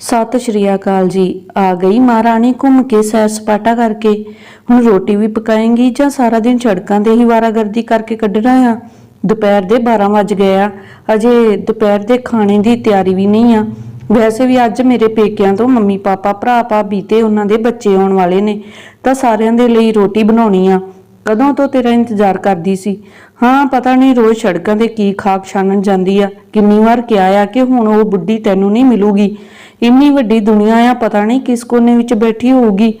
ਸਤਿ ਸ਼੍ਰੀ ਅਕਾਲ ਜੀ। ਆ ਗਈ ਮਹਾਰਾਣੀ ਘੁੰਮ ਕੇ ਸੈਰ ਸਪਾਟਾ ਕਰਕੇ। ਹੁਣ ਰੋਟੀ ਵੀ ਪਕਾਏਂਗੀ ਜਾਂ ਸਾਰਾ ਦਿਨ ਸੜਕਾਂ ਤੇ ਹੀ ਵਾਰਾਗਰਦੀ ਕਰਕੇ ਕੱਢਣਾ ਆ? ਦੁਪਹਿਰ ਦੇ 12 ਵੱਜ ਗਏ ਆ। ਅਜੇ ਦੁਪਹਿਰ ਦੇ ਖਾਣੇ ਦੀ ਤਿਆਰੀ ਵੀ ਨਹੀਂ ਆ। ਵੈਸੇ ਵੀ ਅੱਜ ਮੇਰੇ ਪੇਕਿਆਂ ਤੋਂ ਮੰਮੀ, ਪਾਪਾ, ਭਰਾ, ਭਾਬੀ ਤੇ ਉਹਨਾਂ ਦੇ ਬੱਚੇ ਆਉਣ ਵਾਲੇ ਨੇ, ਤਾਂ ਸਾਰਿਆਂ ਦੇ ਲਈ ਰੋਟੀ ਬਣਾਉਣੀ ਆ। ਕਦੋਂ ਤੋਂ ਤੇਰਾ ਇੰਤਜ਼ਾਰ ਕਰਦੀ ਸੀ? ਹਾਂ, ਪਤਾ ਨਹੀਂ ਰੋਜ਼ ਸੜਕਾਂ ਤੇ ਕੀ ਖਾਬ ਛਾਨਣ ਜਾਂਦੀ ਆ। ਕਿੰਨੀ ਵਾਰ ਕਿਹਾ ਆ ਕਿ ਹੁਣ ਉਹ ਬੁੱਢੀ ਤੈਨੂੰ ਨਹੀਂ ਮਿਲੂਗੀ। ਇੰਨੀ ਵੱਡੀ ਦੁਨੀਆ ਆ, ਪਤਾ ਨਹੀਂ ਕਿਸ ਕੋਨੇ ਵਿੱਚ ਬੈਠੀ ਹੋਊਗੀ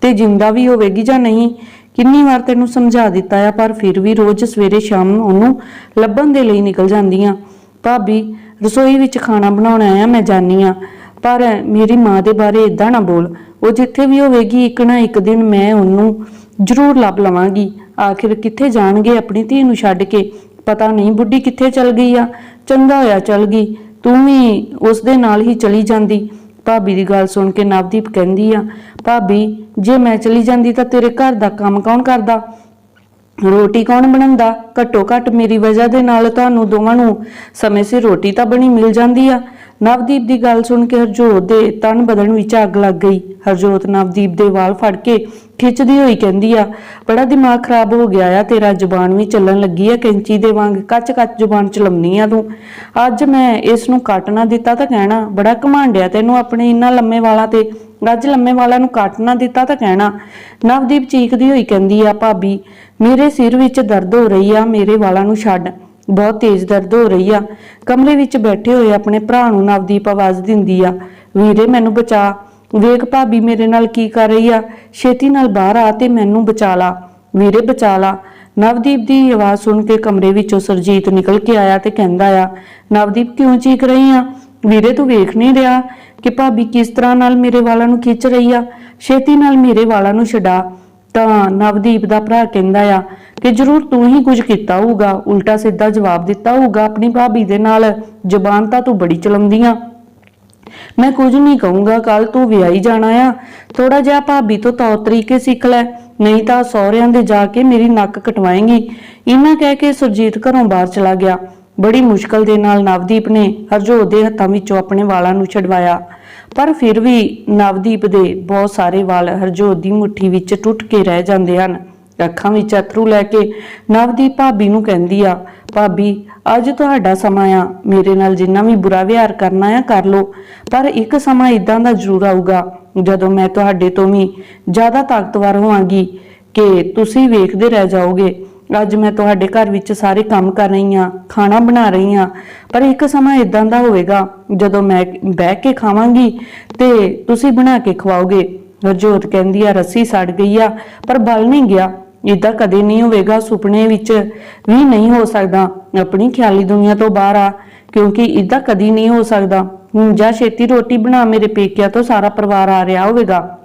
ਤੇ ਜਿੰਦਾ ਵੀ ਹੋਵੇਗੀ ਜਾਂ ਨਹੀਂ। ਕਿੰਨੀ ਵਾਰ ਤੈਨੂੰ ਸਮਝਾ ਦਿੱਤਾ ਆ, ਪਰ ਫਿਰ ਵੀ ਰੋਜ਼ ਸਵੇਰੇ ਸ਼ਾਮ ਨੂੰ ਉਹਨੂੰ ਲੱਭਣ ਦੇ ਲਈ ਨਿਕਲ ਜਾਂਦੀਆਂ। ਭਾਬੀ, ਰਸੋਈ ਵਿੱਚ ਖਾਣਾ ਬਣਾਉਣਾ ਆ ਮੈਂ ਜਾਣੀ ਆ, ਪਰ ਮੇਰੀ ਮਾਂ ਦੇ ਬਾਰੇ ਇਦਾਂ ਨਾ ਬੋਲ। ਉਹ ਜਿੱਥੇ ਵੀ ਹੋਵੇਗੀ, ਇੱਕ ਨਾ ਇੱਕ ਦਿਨ ਮੈਂ ਉਹਨੂੰ ਜ਼ਰੂਰ ਲੱਭ ਲਵਾਂਗੀ। ਆਖਿਰ ਕਿੱਥੇ ਜਾਣਗੇ ਆਪਣੀ ਧੀ ਨੂੰ ਛੱਡ ਕੇ? ਪਤਾ ਨਹੀਂ ਬੁੱਢੀ ਕਿੱਥੇ ਚਲ ਗਈ ਆ? ਚੰਗਾ ਹੋਇਆ ਚਲ ਗਈ। ਤੂੰ ਵੀ ਉਸ ਦੇ ਨਾਲ ਹੀ ਚਲੀ ਜਾਂਦੀ। ਭਾਬੀ ਦੀ ਗੱਲ ਸੁਣ ਕੇ ਨਵਦੀਪ ਕਹਿੰਦੀ ਆ, ਭਾਬੀ, ਜੇ ਮੈਂ ਚਲੀ ਜਾਂਦੀ ਤਾਂ ਤੇਰੇ ਘਰ ਦਾ ਕੰਮ ਕੌਣ ਕਰਦਾ? ਰੋਟੀ ਕੌਣ ਬਣਾਉਂਦਾ? ਘੱਟੋ ਘੱਟ ਮੇਰੀ ਵਜ੍ਹਾ ਦੇ ਨਾਲ ਤੁਹਾਨੂੰ ਦੋਵਾਂ ਨੂੰ ਸਮੇਂ ਸਿਰ ਰੋਟੀ ਤਾਂ ਬਣੀ ਮਿਲ ਜਾਂਦੀ ਆ। ਨਵਦੀਪ ਦੀ ਗੱਲ ਸੁਣ ਕੇ ਹਰਜੋਤ ਦੇ ਤਨ ਬਦਲਣ ਵਿੱਚ ਅੱਗ ਲੱਗ ਗਈ। ਹਰਜੋਤ ਨਵਦੀਪ ਦੇ ਵਾਲ ਫੜ ਕੇ ਖਿੱਚਦੀ ਹੋਈ ਕਹਿੰਦੀ ਆ, ਬੜਾ ਦਿਮਾਗ ਖਰਾਬ ਹੋ ਗਿਆ ਆ, ਤੇਰਾ ਜ਼ੁਬਾਨ ਵੀ ਚੱਲਣ ਲੱਗੀ ਆ, ਕੈਂਚੀ ਦੇ ਵਾਂਗ ਕੱਚ ਕੱਚ ਜ਼ੁਬਾਨ ਚਲਾਉਣੀ ਆ ਤੂੰ। ਅੱਜ ਮੈਂ ਇਸ ਨੂੰ ਕੱਟ ਨਾ ਦਿੱਤਾ ਤਾਂ ਕਹਿਣਾ, ਬੜਾ ਘਮਾਂਡਿਆ ਤੈਨੂੰ ਆਪਣੇ ਇੰਨਾ ਲੰਮੇ ਵਾਲਾਂ ਤੇ। ਅੱਜ ਲੰਮੇ ਵਾਲਾਂ ਨੂੰ ਕੱਟ ਨਾ ਦਿੱਤਾ ਤਾਂ ਕਹਿਣਾ। ਨਵਦੀਪ ਚੀਕਦੀ ਹੋਈ ਕਹਿੰਦੀ ਆ, ਭਾਬੀ, ਮੇਰੇ ਸਿਰ ਵਿੱਚ ਦਰਦ ਹੋ ਰਹੀ ਆ, ਮੇਰੇ ਵਾਲਾਂ ਨੂੰ ਛੱਡ। ਬਹੁਤ ਤੇਜ਼ ਦਰਦ ਹੋ ਰਹੀ ਆ। ਕਮਰੇ ਵਿੱਚ ਬੈਠੇ ਹੋਏ ਆਪਣੇ ਭਰਾ ਨੂੰ ਨਵਦੀਪ ਆਵਾਜ਼ ਦਿੰਦੀ ਆ, ਵੀਰੇ, ਮੈਨੂੰ ਬਚਾ। ਵੇਖ ਭਾਬੀ ਮੇਰੇ ਨਾਲ ਕੀ ਕਰ ਰਹੀ ਆ? ਛੇਤੀ ਨਾਲ ਬਾਹਰ ਆ ਤੇ ਮੈਨੂੰ ਬਚਾ ਲਾ। ਵੀਰੇ ਬਚਾ ਲਾ। ਨਵਦੀਪ ਦੀ ਆਵਾਜ਼ ਸੁਣ ਕੇ ਕਮਰੇ ਵਿੱਚੋਂ ਸਰਜੀਤ ਨਿਕਲ ਕੇ ਆਇਆ ਤੇ ਕਹਿੰਦਾ ਆ, ਨਵਦੀਪ ਕਿਉਂ ਚੀਕ ਰਹੀ ਆ? ਵੀਰੇ ਤੂੰ ਵੇਖ ਨਹੀਂ ਰਿਹਾ ਕਿ ਭਾਬੀ ਕਿਸ ਤਰ੍ਹਾਂ ਨਾਲ ਮੇਰੇ ਵਾਲਾਂ ਨੂੰ ਖਿੱਚ ਰਹੀ ਆ? ਛੇਤੀ ਨਾਲ ਮੇਰੇ ਵਾਲਾਂ ਨੂੰ ਛਡਾ। ਤਾਂ ਨਵਦੀਪ ਦਾ ਭਰਾ ਕਹਿੰਦਾ ਆ ਕਿ ਜ਼ਰੂਰ ਤੂੰ ਹੀ ਕੁਝ ਕੀਤਾ ਹੋਊਗਾ, ਉਲਟਾ ਸਿੱਧਾ ਜਵਾਬ ਦਿੱਤਾ ਹੋਊਗਾ ਆਪਣੀ ਭਾਬੀ ਦੇ ਨਾਲ। ਜ਼ੁਬਾਨ ਤਾਂ ਤੂੰ ਬੜੀ ਚਲਾਉਂਦੀ ਆ। ਮੈਂ ਕੁਝ ਨਹੀਂ ਕਹੂੰਗਾ ਕੱਲ ਤੂੰ ਵਿਆਹੀ ਜਾਣਾ ਆ। ਥੋੜਾ ਜਿਹਾ ਭਾਬੀ ਤੋਂ ਤੌਰ ਤਰੀਕੇ ਸਿੱਖ ਲੈ, ਨਹੀਂ ਤਾਂ ਸਹੁਰਿਆਂ ਦੇ ਜਾ ਕੇ ਮੇਰੀ ਨੱਕ ਕਟਵਾਏਂਗੀ। ਇਹਨਾਂ ਕਹਿ ਕੇ ਸੁਰਜੀਤ ਘਰੋਂ ਬਾਹਰ ਚਲਾ ਗਿਆ। ਬੜੀ ਮੁਸ਼ਕਲ ਦੇ ਨਾਲ ਨਵਦੀਪ ਨੇ ਹਰਜੋਤ ਦੇ ਹੱਥਾਂ ਵਿੱਚੋਂ ਆਪਣੇ ਵਾਲਾਂ ਨੂੰ ਛਡਵਾਇਆ। ਪਰ ਫਿਰ ਵੀ ਨਵਦੀਪ ਦੇ ਬਹੁਤ ਸਾਰੇ ਵਾਲ ਹਰਜੋਤ ਦੀ ਮੁੱਠੀ ਵਿੱਚ ਟੁੱਟ ਕੇ ਰਹਿ ਜਾਂਦੇ ਹਨ। ਅੱਖਾਂ ਵਿੱਚ ਅਥਰੂ ਲੈ ਕੇ ਨਵਦੀਪ ਭਾਬੀ ਨੂੰ ਕਹਿੰਦੀ ਆ, ਭਾਬੀ ਅੱਜ ਤੁਹਾਡਾ ਸਮਾਂ ਆ। ਮੇਰੇ ਨਾਲ ਜਿੰਨਾ ਵੀ ਬੁਰਾ ਵਿਹਾਰ ਕਰਨਾ ਆ, ਕਰ ਲੋ ਪਰ ਇੱਕ ਸਮਾਂ ਇਦਾਂ ਦਾ ਜ਼ਰੂਰ ਆਊਗਾ, ਜਦੋਂ ਮੈਂ ਤੁਹਾਡੇ ਤੋਂ ਵੀ ਜ਼ਿਆਦਾ ਤਾਕਤਵਰ ਹੋਵਾਂਗੀ ਕਿ ਤੁਸੀਂ ਵੇਖਦੇ ਰਹਿ ਜਾਓਗੇ। ਅੱਜ ਮੈਂ ਤੁਹਾਡੇ ਘਰ ਵਿੱਚ ਸਾਰੇ ਕੰਮ ਕਰ ਰਹੀ ਹਾਂ, ਖਾਣਾ ਬਣਾ ਰਹੀ ਹਾਂ। ਪਰ ਇੱਕ ਸਮਾਂ ਇਦਾਂ ਦਾ ਹੋਵੇਗਾ, ਜਦੋਂ ਮੈਂ ਬਹਿ ਕੇ ਖਾਵਾਂਗੀ ਤੇ ਤੁਸੀਂ ਬਣਾ ਕੇ ਖਵਾਓਗੇ। ਹਰਜੋਤ ਕਹਿੰਦੀ ਆ, ਰੱਸੀ ਸੜ ਗਈ ਆ, ਪਰ ਬਲ ਨਹੀਂ ਗਿਆ। ਇਦਾਂ ਕਦੇ ਨਹੀਂ ਹੋਵੇਗਾ, ਸੁਪਨੇ ਵਿੱਚ ਵੀ ਨਹੀਂ ਹੋ ਸਕਦਾ। ਆਪਣੀ ਖਿਆਲੀ ਦੁਨੀਆ ਤੋਂ ਬਾਹਰ ਆ, ਕਿਉਂਕਿ ਇਦਾਂ ਕਦੀ ਨਹੀਂ ਹੋ ਸਕਦਾ। ਹੁਣ ਜਾ ਛੇਤੀ ਰੋਟੀ ਬਣਾ ਮੇਰੇ ਪੇਕਿਆਂ ਤੋਂ ਸਾਰਾ ਪਰਿਵਾਰ ਆ ਰਿਹਾ ਹੋਵੇਗਾ।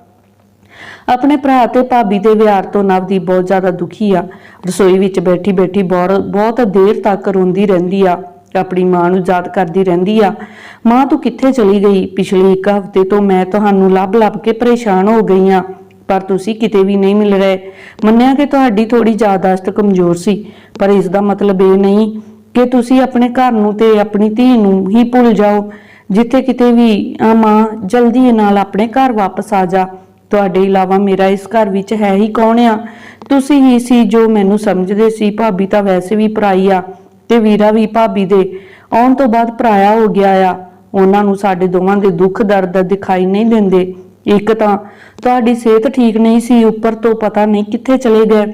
ਆਪਣੇ ਭਰਾ ਤੇ ਭਾਬੀ ਦੇ ਵਿਹਾਰ ਤੋਂ ਨਵਦੀਪ ਬਹੁਤ ਜ਼ਿਆਦਾ ਦੁਖੀ ਆ। ਰਸੋਈ ਵਿੱਚ ਬੈਠੀ ਬੈਠੀ ਬਹੁਤ ਬਹੁਤ ਦੇਰ ਤੱਕ ਰੋਂਦੀ ਰਹਿੰਦੀ ਆ। ਆਪਣੀ ਮਾਂ ਨੂੰ ਯਾਦ ਕਰਦੀ ਰਹਿੰਦੀ ਆ। ਮਾਂ, ਤੂੰ ਕਿੱਥੇ ਚਲੀ ਗਈ? ਪਿਛਲੇ ਇੱਕ ਹਫ਼ਤੇ ਤੋਂ ਮੈਂ ਤੁਹਾਨੂੰ ਲੱਭ ਲੱਭ ਕੇ ਪਰੇਸ਼ਾਨ ਹੋ ਗਈ ਆ। ਪਰ ਤੁਸੀਂ ਕਿਤੇ ਵੀ ਨਹੀਂ ਮਿਲ ਰਹੇ। ਮੰਨਿਆ ਕਿ ਤੁਹਾਡੀ ਥੋੜੀ ਯਾਦਾਸ਼ਤ ਕਮਜ਼ੋਰ ਸੀ, ਪਰ ਇਸ ਦਾ ਮਤਲਬ ਇਹ ਨਹੀਂ ਕਿ ਤੁਸੀਂ ਆਪਣੇ ਘਰ ਨੂੰ ਤੇ ਆਪਣੀ ਧੀ ਨੂੰ ਹੀ ਭੁੱਲ ਜਾਓ। ਜਿੱਥੇ ਕਿਤੇ ਵੀ ਆ ਮਾਂ, ਜਲਦੀ ਨਾਲ ਆਪਣੇ ਘਰ ਵਾਪਸ ਆ ਜਾ। ਤੁਹਾਡੇ ਇਲਾਵਾ ਮੇਰਾ ਇਸ ਘਰ ਵਿੱਚ ਹੈ ਹੀ ਕੌਣ ਆ? ਤੁਸੀਂ ਹੀ ਸੀ ਜੋ ਮੈਨੂੰ ਸਮਝਦੇ ਸੀ, ਭਾਬੀ ਤਾਂ ਵੈਸੇ ਵੀ ਪਰਾਈ ਆ ਤੇ ਵੀਰਾ ਵੀ ਭਾਬੀ ਦੇ। ਆਉਣ ਤੋਂ ਬਾਅਦ ਪਰਾਇਆ ਹੋ ਗਿਆ ਆ। ਉਹਨਾਂ ਨੂੰ ਸਾਡੇ ਦੋਵਾਂ ਦੇ ਦੁੱਖ ਦਰਦ ਦਿਖਾਈ ਨਹੀਂ ਦਿੰਦੇ। ਇੱਕ ਤਾਂ ਤੁਹਾਡੀ ਸਿਹਤ ਠੀਕ ਨਹੀਂ ਸੀ, ਉੱਪਰ ਤੋਂ ਪਤਾ ਨਹੀਂ ਕਿੱਥੇ ਚਲੇ ਗਏ।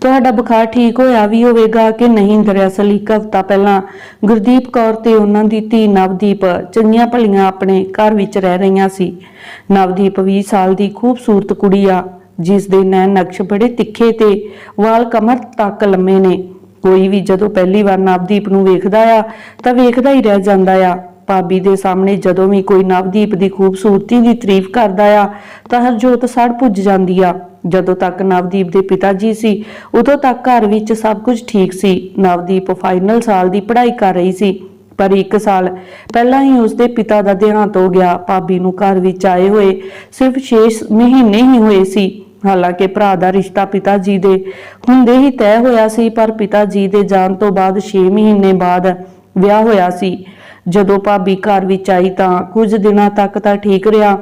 ਤੁਹਾਡਾ ਬੁਖਾਰ ਠੀਕ ਹੋਇਆ ਵੀ ਹੋਵੇਗਾ ਕਿ ਨਹੀਂ ਦਰਅਸਲ, ਇੱਕ ਹਫ਼ਤਾ ਪਹਿਲਾਂ ਗੁਰਦੀਪ ਕੌਰ ਤੇ ਉਹਨਾਂ ਦੀ ਧੀ ਨਵਦੀਪ ਚੰਗੀਆਂ ਭਲੀਆਂ ਆਪਣੇ ਘਰ ਵਿੱਚ ਰਹਿ ਰਹੀਆਂ ਸੀ। ਨਵਦੀਪ 20 ਸਾਲ ਦੀ ਖੂਬਸੂਰਤ ਕੁੜੀ ਆ, ਜਿਸ ਦੇ ਨੈਣ ਨਕਸ਼ ਬੜੇ ਤਿੱਖੇ ਤੇ ਵਾਲ ਕਮਰ ਤੱਕ ਲੰਮੇ ਨੇ। ਕੋਈ ਵੀ ਜਦੋਂ ਪਹਿਲੀ ਵਾਰ ਨਵਦੀਪ ਨੂੰ ਵੇਖਦਾ ਆ, ਤਾਂ ਵੇਖਦਾ ਹੀ ਰਹਿ ਜਾਂਦਾ ਆ। ਭਾਬੀ ਦੇ ਸਾਹਮਣੇ ਜਦੋਂ ਵੀ ਕੋਈ ਨਵਦੀਪ ਦੀ ਖੂਬਸੂਰਤੀ ਦੀ ਤਾਰੀਫ ਕਰਦਾ ਆ, ਤਾਂ ਹਰਜੋਤ ਸੜ ਪੁੱਜ ਜਾਂਦੀ ਆ। ਜਦੋਂ ਤੱਕ ਨਵਦੀਪ ਦੇ ਪਿਤਾ ਜੀ ਸੀ, ਉਦੋਂ ਤੱਕ ਘਰ ਵਿੱਚ ਸਭ ਕੁਝ ਠੀਕ ਸੀ। ਨਵਦੀਪ ਫਾਈਨਲ ਸਾਲ ਦੀ ਪੜ੍ਹਾਈ ਕਰ ਰਹੀ ਸੀ, ਪਰ ਇੱਕ ਸਾਲ ਪਹਿਲਾਂ ਹੀ ਉਸਦੇ ਪਿਤਾ ਦਾ ਦੇਹਾਂਤ ਹੋ ਗਿਆ। ਭਾਬੀ ਨੂੰ ਘਰ ਵਿੱਚ ਆਏ ਹੋਏ ਸਿਰਫ 6 ਮਹੀਨੇ ਹੀ ਹੋਏ ਸੀ। ਹਾਲਾਂਕਿ ਭਰਾ ਦਾ ਰਿਸ਼ਤਾ ਪਿਤਾ ਜੀ ਦੇ ਹੁੰਦੇ ਹੀ ਤੈਅ ਹੋਇਆ ਸੀ, ਪਰ ਪਿਤਾ ਜੀ ਦੇ ਜਾਣ ਤੋਂ ਬਾਅਦ 6 ਮਹੀਨੇ ਬਾਅਦ ਵਿਆਹ ਹੋਇਆ ਸੀ। ਜਦੋਂ ਭਾਬੀ ਘਰ ਵਿੱਚ ਆਈ ਤਾਂ ਕੁਝ ਦਿਨਾਂ ਤੱਕ ਤਾਂ ਠੀਕ ਰਿਹਾ।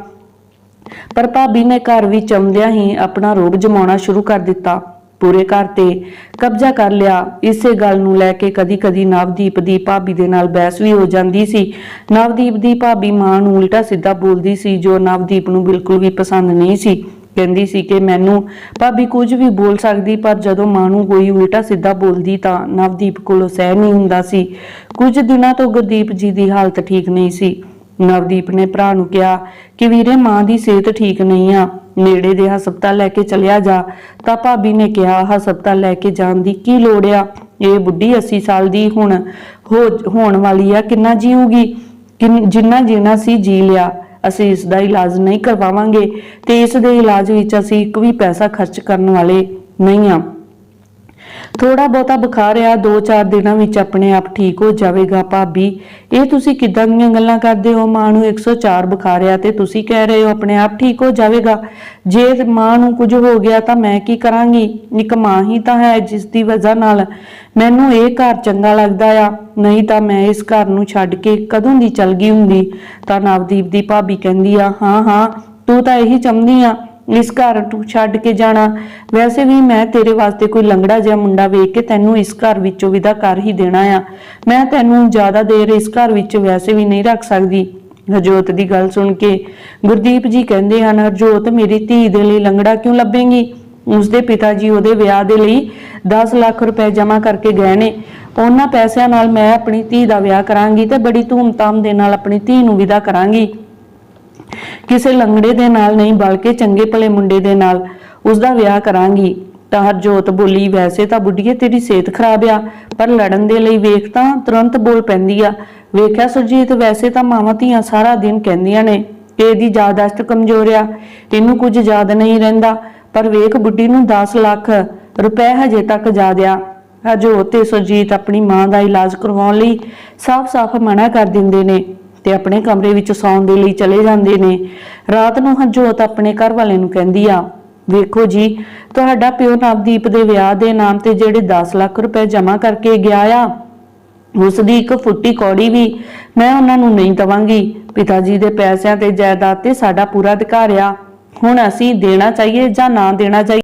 ਪਰ ਭਾਬੀ ਨੇ ਘਰ ਵਿੱਚ ਆਉਂਦਿਆਂ ਹੀ ਆਪਣਾ ਰੋਬ ਜਮਾਉਣਾ ਸ਼ੁਰੂ ਕਰ ਦਿੱਤਾ। ਪੂਰੇ ਘਰ ਤੇ ਕਬਜ਼ਾ ਕਰ ਲਿਆ। ਇਸੇ ਗੱਲ ਨੂੰ ਲੈ ਕੇ ਕਦੀ-ਕਦੀ ਨਵਦੀਪ ਦੀ ਭਾਬੀ ਦੇ ਨਾਲ ਬਹਿਸ ਵੀ ਹੋ ਜਾਂਦੀ ਸੀ। ਨਵਦੀਪ ਦੀ ਭਾਬੀ ਮਾਂ ਨੂੰ ਉਲਟਾ ਸਿੱਧਾ ਬੋਲਦੀ ਸੀ ਜੋ ਨਵਦੀਪ ਨੂੰ ਬਿਲਕੁਲ ਵੀ ਪਸੰਦ ਨਹੀਂ ਸੀ। ਕਹਿੰਦੀ ਸੀ ਕਿ ਮੈਨੂੰ, ਭਾਬੀ, ਕੁਝ ਵੀ ਬੋਲ ਸਕਦੀ, ਪਰ ਜਦੋਂ ਮਾਂ ਨੂੰ ਕੋਈ ਉਲਟਾ ਸਿੱਧਾ ਬੋਲਦੀ ਤਾਂ ਨਵਦੀਪ ਕੋਲੋਂ ਸਹਿ ਨਹੀਂ ਹੁੰਦਾ ਸੀ। ਕੁਝ ਦਿਨਾਂ ਤੋਂ ਗੁਰਦੀਪ ਜੀ ਦੀ ਹਾਲਤ ਠੀਕ ਨਹੀਂ ਸੀ। ਨਵਦੀਪ ਨੇ ਭਰਾ ਨੂੰ ਕਿਹਾ ਕਿ ਵੀਰੇ, ਮਾਂ ਦੀ ਸਿਹਤ ਠੀਕ ਨਹੀਂ ਆ, ਨੇੜੇ ਦੇ ਹਸਪਤਾਲ ਲੈ ਕੇ ਚਲਿਆ ਜਾ। ਤਾਂ ਭਾਬੀ ਨੇ ਕਿਹਾ, ਹਸਪਤਾਲ ਲੈ ਕੇ ਜਾਣ ਦੀ ਕੀ ਲੋੜ ਆ? ਇਹ ਬੁੱਢੀ 80 ਸਾਲ ਦੀ ਹੁਣ, ਹੋ, ਹੋਣ ਵਾਲੀ ਆ, ਕਿੰਨਾ ਜੀਊਗੀ? ਕਿੰਨ- ਜਿੰਨਾ ਜੀਣਾ ਸੀ ਜੀ ਲਿਆ। ਅਸੀਂ ਇਸ ਦਾ ਇਲਾਜ ਨਹੀਂ ਕਰਵਾਵਾਂਗੇ ਤੇ ਇਸ ਦੇ ਇਲਾਜ ਵਿੱਚ ਅਸੀਂ ਇੱਕ ਵੀ ਪੈਸਾ ਖਰਚ ਕਰਨ ਵਾਲੇ ਨਹੀਂ ਆ ਥੋੜਾ ਬਹੁਤਾ ਬੁਖਾਰ ਆ 2-4 ਦਿਨਾਂ ਵਿੱਚ ਆਪਣੇ ਆਪ ਠੀਕ ਹੋ ਜਾਵੇਗਾ ਭਾਬੀ। ਇਹ ਤੁਸੀਂ ਕਿੱਦਾਂ ਦੀਆਂ ਗੱਲਾਂ ਕਰਦੇ ਹੋ? ਮਾਂ ਨੂੰ 104 ਬੁਖਾਰ ਆ ਤੇ ਤੁਸੀਂ ਕਹਿ ਰਹੇ ਹੋ ਆਪਣੇ ਆਪ ਠੀਕ ਹੋ ਜਾਵੇਗਾ। ਜੇ ਮਾਂ ਨੂੰ ਕੁਝ ਹੋ ਗਿਆ ਤਾਂ ਮੈਂ ਕੀ ਕਰਾਂਗੀ? ਇੱਕ ਮਾਂ ਹੀ ਤਾਂ ਹੈ ਜਿਸ ਦੀ ਵਜ੍ਹਾ ਨਾਲ ਮੈਨੂੰ ਇਹ ਘਰ ਚੰਗਾ ਲੱਗਦਾ ਆ। ਨਹੀਂ ਤਾਂ ਮੈਂ ਇਸ ਘਰ ਨੂੰ ਛੱਡ ਕੇ ਕਦੋਂ ਦੀ ਚਲ ਗਈ ਹੁੰਦੀ? ਤਾਂ ਨਵਦੀਪ ਦੀ ਭਾਬੀ ਕਹਿੰਦੀ ਆ, ਹਾਂ ਹਾਂ, ਤੂੰ ਤਾਂ ਇਹੀ ਚਾਹੁੰਦੀ ਆ। ਇਸ ਘਰ ਤੂੰ ਛੱਡ ਕੇ ਜਾਣਾ। ਵੈਸੇ ਵੀ ਮੈਂ ਤੇਰੇ ਵਾਸਤੇ ਕੋਈ ਲੰਗੜਾ ਜਿਹਾ ਮੁੰਡਾ ਵੇਖ ਕੇ ਤੈਨੂੰ ਇਸ ਘਰ ਵਿੱਚੋਂ ਵਿਦਾ ਕਰ ਹੀ ਦੇਣਾ ਆ। ਮੈਂ ਤੈਨੂੰ ਜ਼ਿਆਦਾ ਦੇਰ ਇਸ ਘਰ ਵਿੱਚ ਵੈਸੇ ਵੀ ਨਹੀਂ ਰੱਖ ਸਕਦੀ। ਹਰਜੋਤ ਦੀ ਗੱਲ ਸੁਣ ਕੇ ਗੁਰਦੀਪ ਜੀ ਕਹਿੰਦੇ ਹਨ, ਹਰਜੋਤ, ਮੇਰੀ ਧੀ ਦੇ ਲਈ ਲੰਗੜਾ ਕਿਉਂ ਲੱਭੇਂਗੀ? ਉਸਦੇ ਪਿਤਾ ਜੀ ਉਹਦੇ ਵਿਆਹ ਦੇ ਲਈ 10 ਲੱਖ ਰੁਪਏ ਜਮ੍ਹਾਂ ਕਰਕੇ ਗਏ ਨੇ। ਉਹਨਾਂ ਪੈਸਿਆਂ ਨਾਲ ਮੈਂ ਆਪਣੀ ਧੀ ਦਾ ਵਿਆਹ ਕਰਾਂਗੀ ਤੇ ਬੜੀ ਧੂਮ ਧਾਮ ਦੇ ਨਾਲ ਆਪਣੀ ਧੀ ਨੂੰ ਵਿਦਾ ਕਰਾਂਗੀ। ਕਿਸੇ ਲੰਗੜੇ ਦੇ ਨਾਲ ਨਹੀਂ, ਬਲਕਿ ਚੰਗੇ ਭਲੇ ਮੁੰਡੇ ਦੇ ਨਾਲ। ਉਸ ਦਾ ਵਿਆਹ ਕਰਾਂਗੀ। ਤਾਂ ਹਰਜੋਤ ਬੋਲੀ, ਵੈਸੇ ਤਾਂ ਬੁੱਢੀਏ ਤੇਰੀ ਸਿਹਤ ਖਰਾਬ ਆ, ਪਰ ਲੜਨ ਦੇ ਲਈ ਵੇਖ ਤਾਂ, ਤੁਰੰਤ ਬੋਲ ਪੈਂਦੀ ਆ। ਵੇਖਿਆ ਸੁਰਜੀਤ, ਵੈਸੇ ਤਾਂ ਮਾਵਾਂ ਧੀਆਂ ਸਾਰਾ ਦਿਨ ਕਹਿੰਦੀਆਂ ਨੇ ਕਿ ਇਹਦੀ ਯਾਦਾਸ਼ਤ ਕਮਜ਼ੋਰ ਆ, ਇਹਨੂੰ ਕੁਝ ਯਾਦ ਨਹੀਂ ਰਹਿੰਦਾ। ਪਰ ਵੇਖ ਬੁੱਢੀ ਨੂੰ 10 ਲੱਖ ਰੁਪਏ ਹਜੇ ਤੱਕ ਯਾਦ ਆ। ਹਰਜੋਤ ਤੇ ਸੁਰਜੀਤ ਆਪਣੀ ਮਾਂ ਦਾ ਇਲਾਜ ਕਰਵਾਉਣ ਲਈ ਸਾਫ਼-ਸਾਫ਼ ਮਨਾ ਕਰ ਦਿੰਦੇ ਨੇ। ਤੇ ਆਪਣੇ ਕਮਰੇ ਵਿੱਚ ਸੌਣ ਦੇ ਲਈ ਚਲੇ ਜਾਂਦੇ ਨੇ। ਰਾਤ ਨੂੰ ਹਰਜੋਤ ਆਪਣੇ ਘਰ ਵਾਲੇ ਨੂੰ ਕਹਿੰਦੀ ਆ, ਵੇਖੋ ਜੀ, ਤੁਹਾਡਾ ਪਿਓ ਨਵਦੀਪ ਦੇ ਵਿਆਹ ਦੇ ਨਾਮ ਤੇ ਜਿਹੜੇ 10 ਲੱਖ ਰੁਪਏ ਜਮ੍ਹਾਂ ਕਰਕੇ ਗਿਆ ਆ, ਉਸ ਦੀ ਇੱਕ ਫੁੱਟੀ ਕੌੜੀ ਵੀ ਮੈਂ ਉਹਨਾਂ ਨੂੰ ਨਹੀਂ ਦਵਾਂਗੀ। ਪਿਤਾ ਜੀ ਦੇ ਪੈਸਿਆਂ ਤੇ ਜਾਇਦਾਦ ਤੇ ਸਾਡਾ ਪੂਰਾ ਅਧਿਕਾਰ ਆ। ਹੁਣ ਅਸੀਂ ਦੇਣਾ ਚਾਹੀਏ ਜਾਂ ਨਾ ਦੇਣਾ ਚਾਹੀਏ?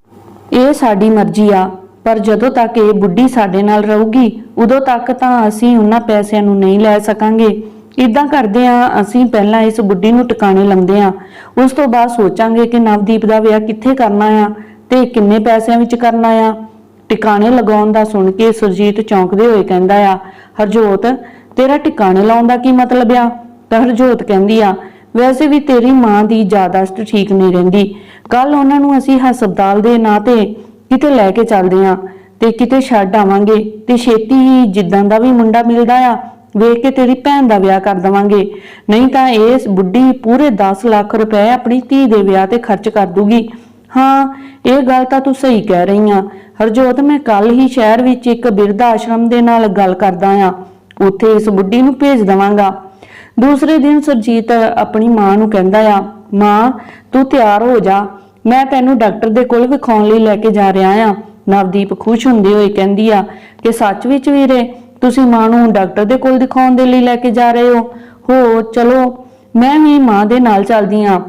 ਇਹ ਸਾਡੀ ਮਰਜ਼ੀ ਆ, ਪਰ ਜਦੋਂ ਤੱਕ ਇਹ ਬੁੱਢੀ ਸਾਡੇ ਨਾਲ ਰਹੂਗੀ, ਉਦੋਂ ਤੱਕ ਤਾਂ ਅਸੀਂ ਉਹਨਾਂ ਪੈਸਿਆਂ ਨੂੰ ਨਹੀਂ ਲੈ ਸਕਾਂਗੇ। ਇਦਾਂ ਕਰਦੇ ਆ ਅਸੀਂ ਪਹਿਲਾਂ ਇਸ ਬੁੱਢੀ ਨੂੰ ਟਿਕਾਣੇ ਲਾਉਂਦੇ ਆ ਉਸ ਤੋਂ ਬਾਅਦ ਸੋਚਾਂਗੇ ਕਿ ਨਵਦੀਪ ਦਾ ਵਿਆਹ ਕਿੱਥੇ ਕਰਨਾ ਆ ਤੇ ਕਿੰਨੇ ਪੈਸਿਆਂ ਵਿੱਚ ਕਰਨਾ ਆ। ਟਿਕਾਣੇ ਲਗਾਉਣ ਦਾ ਸੁਣ ਕੇ ਸੁਰਜੀਤ ਚੌਂਕਦੇ ਹੋਏ ਕਹਿੰਦਾ ਆ, ਹਰਜੋਤ, ਤੇਰਾ ਟਿਕਾਣੇ ਲਾਉਣ ਦਾ ਕੀ ਮਤਲਬ ਆ? ਤਾਂ ਹਰਜੋਤ ਕਹਿੰਦੀ ਆ, ਵੈਸੇ ਵੀ ਤੇਰੀ ਮਾਂ ਦੀ ਯਾਦਾਸ਼ਤ ਠੀਕ ਨਹੀਂ ਰਹਿੰਦੀ। ਕੱਲ ਉਹਨਾਂ ਨੂੰ ਅਸੀਂ ਹਸਪਤਾਲ ਦੇ ਨਾਂ ਤੇ ਕਿਤੇ ਲੈ ਕੇ ਚੱਲਦੇ ਆ ਤੇ ਕਿਤੇ ਛੱਡ ਆਵਾਂਗੇ ਤੇ ਛੇਤੀ ਹੀ ਜਿੱਦਾਂ ਦਾ ਵੀ ਮੁੰਡਾ ਮਿਲਦਾ ਆ ਵੇਖ ਕੇ ਤੇਰੀ ਭੈਣ ਦਾ ਵਿਆਹ ਕਰ ਦਵਾਂਗੇ। ਨਹੀਂ ਤਾਂ ਇਸ ਬੁੱਢੀ ਪੂਰੇ 10 ਲੱਖ ਰੁਪਏ ਆਪਣੀ ਧੀ ਦੇ ਵਿਆਹ ਤੇ ਖਰਚ ਕਰ ਦੂਗੀ। ਹਾਂ, ਇਹ ਗੱਲ ਤਾਂ ਤੂੰ ਸਹੀ ਕਹਿ ਰਹੀ ਆ। ਹਰਜੋਤ, ਮੈਂ ਕੱਲ ਹੀ ਸ਼ਹਿਰ ਵਿੱਚ ਇੱਕ ਬਿਰਧ ਆਸ਼ਰਮ ਦੇ ਨਾਲ ਗੱਲ ਕਰਦਾ ਆ। ਉੱਥੇ ਇਸ ਬੁੱਢੀ ਨੂੰ ਭੇਜ ਦਵਾਂਗਾ। ਦੂਸਰੇ ਦਿਨ ਸੁਰਜੀਤ ਆਪਣੀ ਮਾਂ ਨੂੰ ਕਹਿੰਦਾ ਆ, ਮਾਂ, ਤੂੰ ਤਿਆਰ ਹੋ ਜਾ। ਮੈਂ ਤੈਨੂੰ ਡਾਕਟਰ ਦੇ ਕੋਲ ਵਿਖਾਉਣ ਲਈ ਲੈ ਕੇ ਜਾ ਰਿਹਾ ਆ। ਨਵਦੀਪ ਖੁਸ਼ ਹੁੰਦੇ ਹੋਏ ਕਹਿੰਦੀ ਆ ਕਿ ਸੱਚ ਵਿੱਚ ਵੀਰੇ ਤੁਸੀਂ ਮਾਂ ਨੂੰ ਡਾਕਟਰ ਦੇ ਕੋਲ ਦਿਖਾਉਣ ਦੇ ਲਈ ਲੈ ਕੇ ਜਾ ਰਹੇ ਹੋ? ਹੋ, ਚਲੋ, ਮੈਂ ਵੀ ਮਾਂ ਦੇ ਨਾਲ ਚੱਲਦੀ ਆ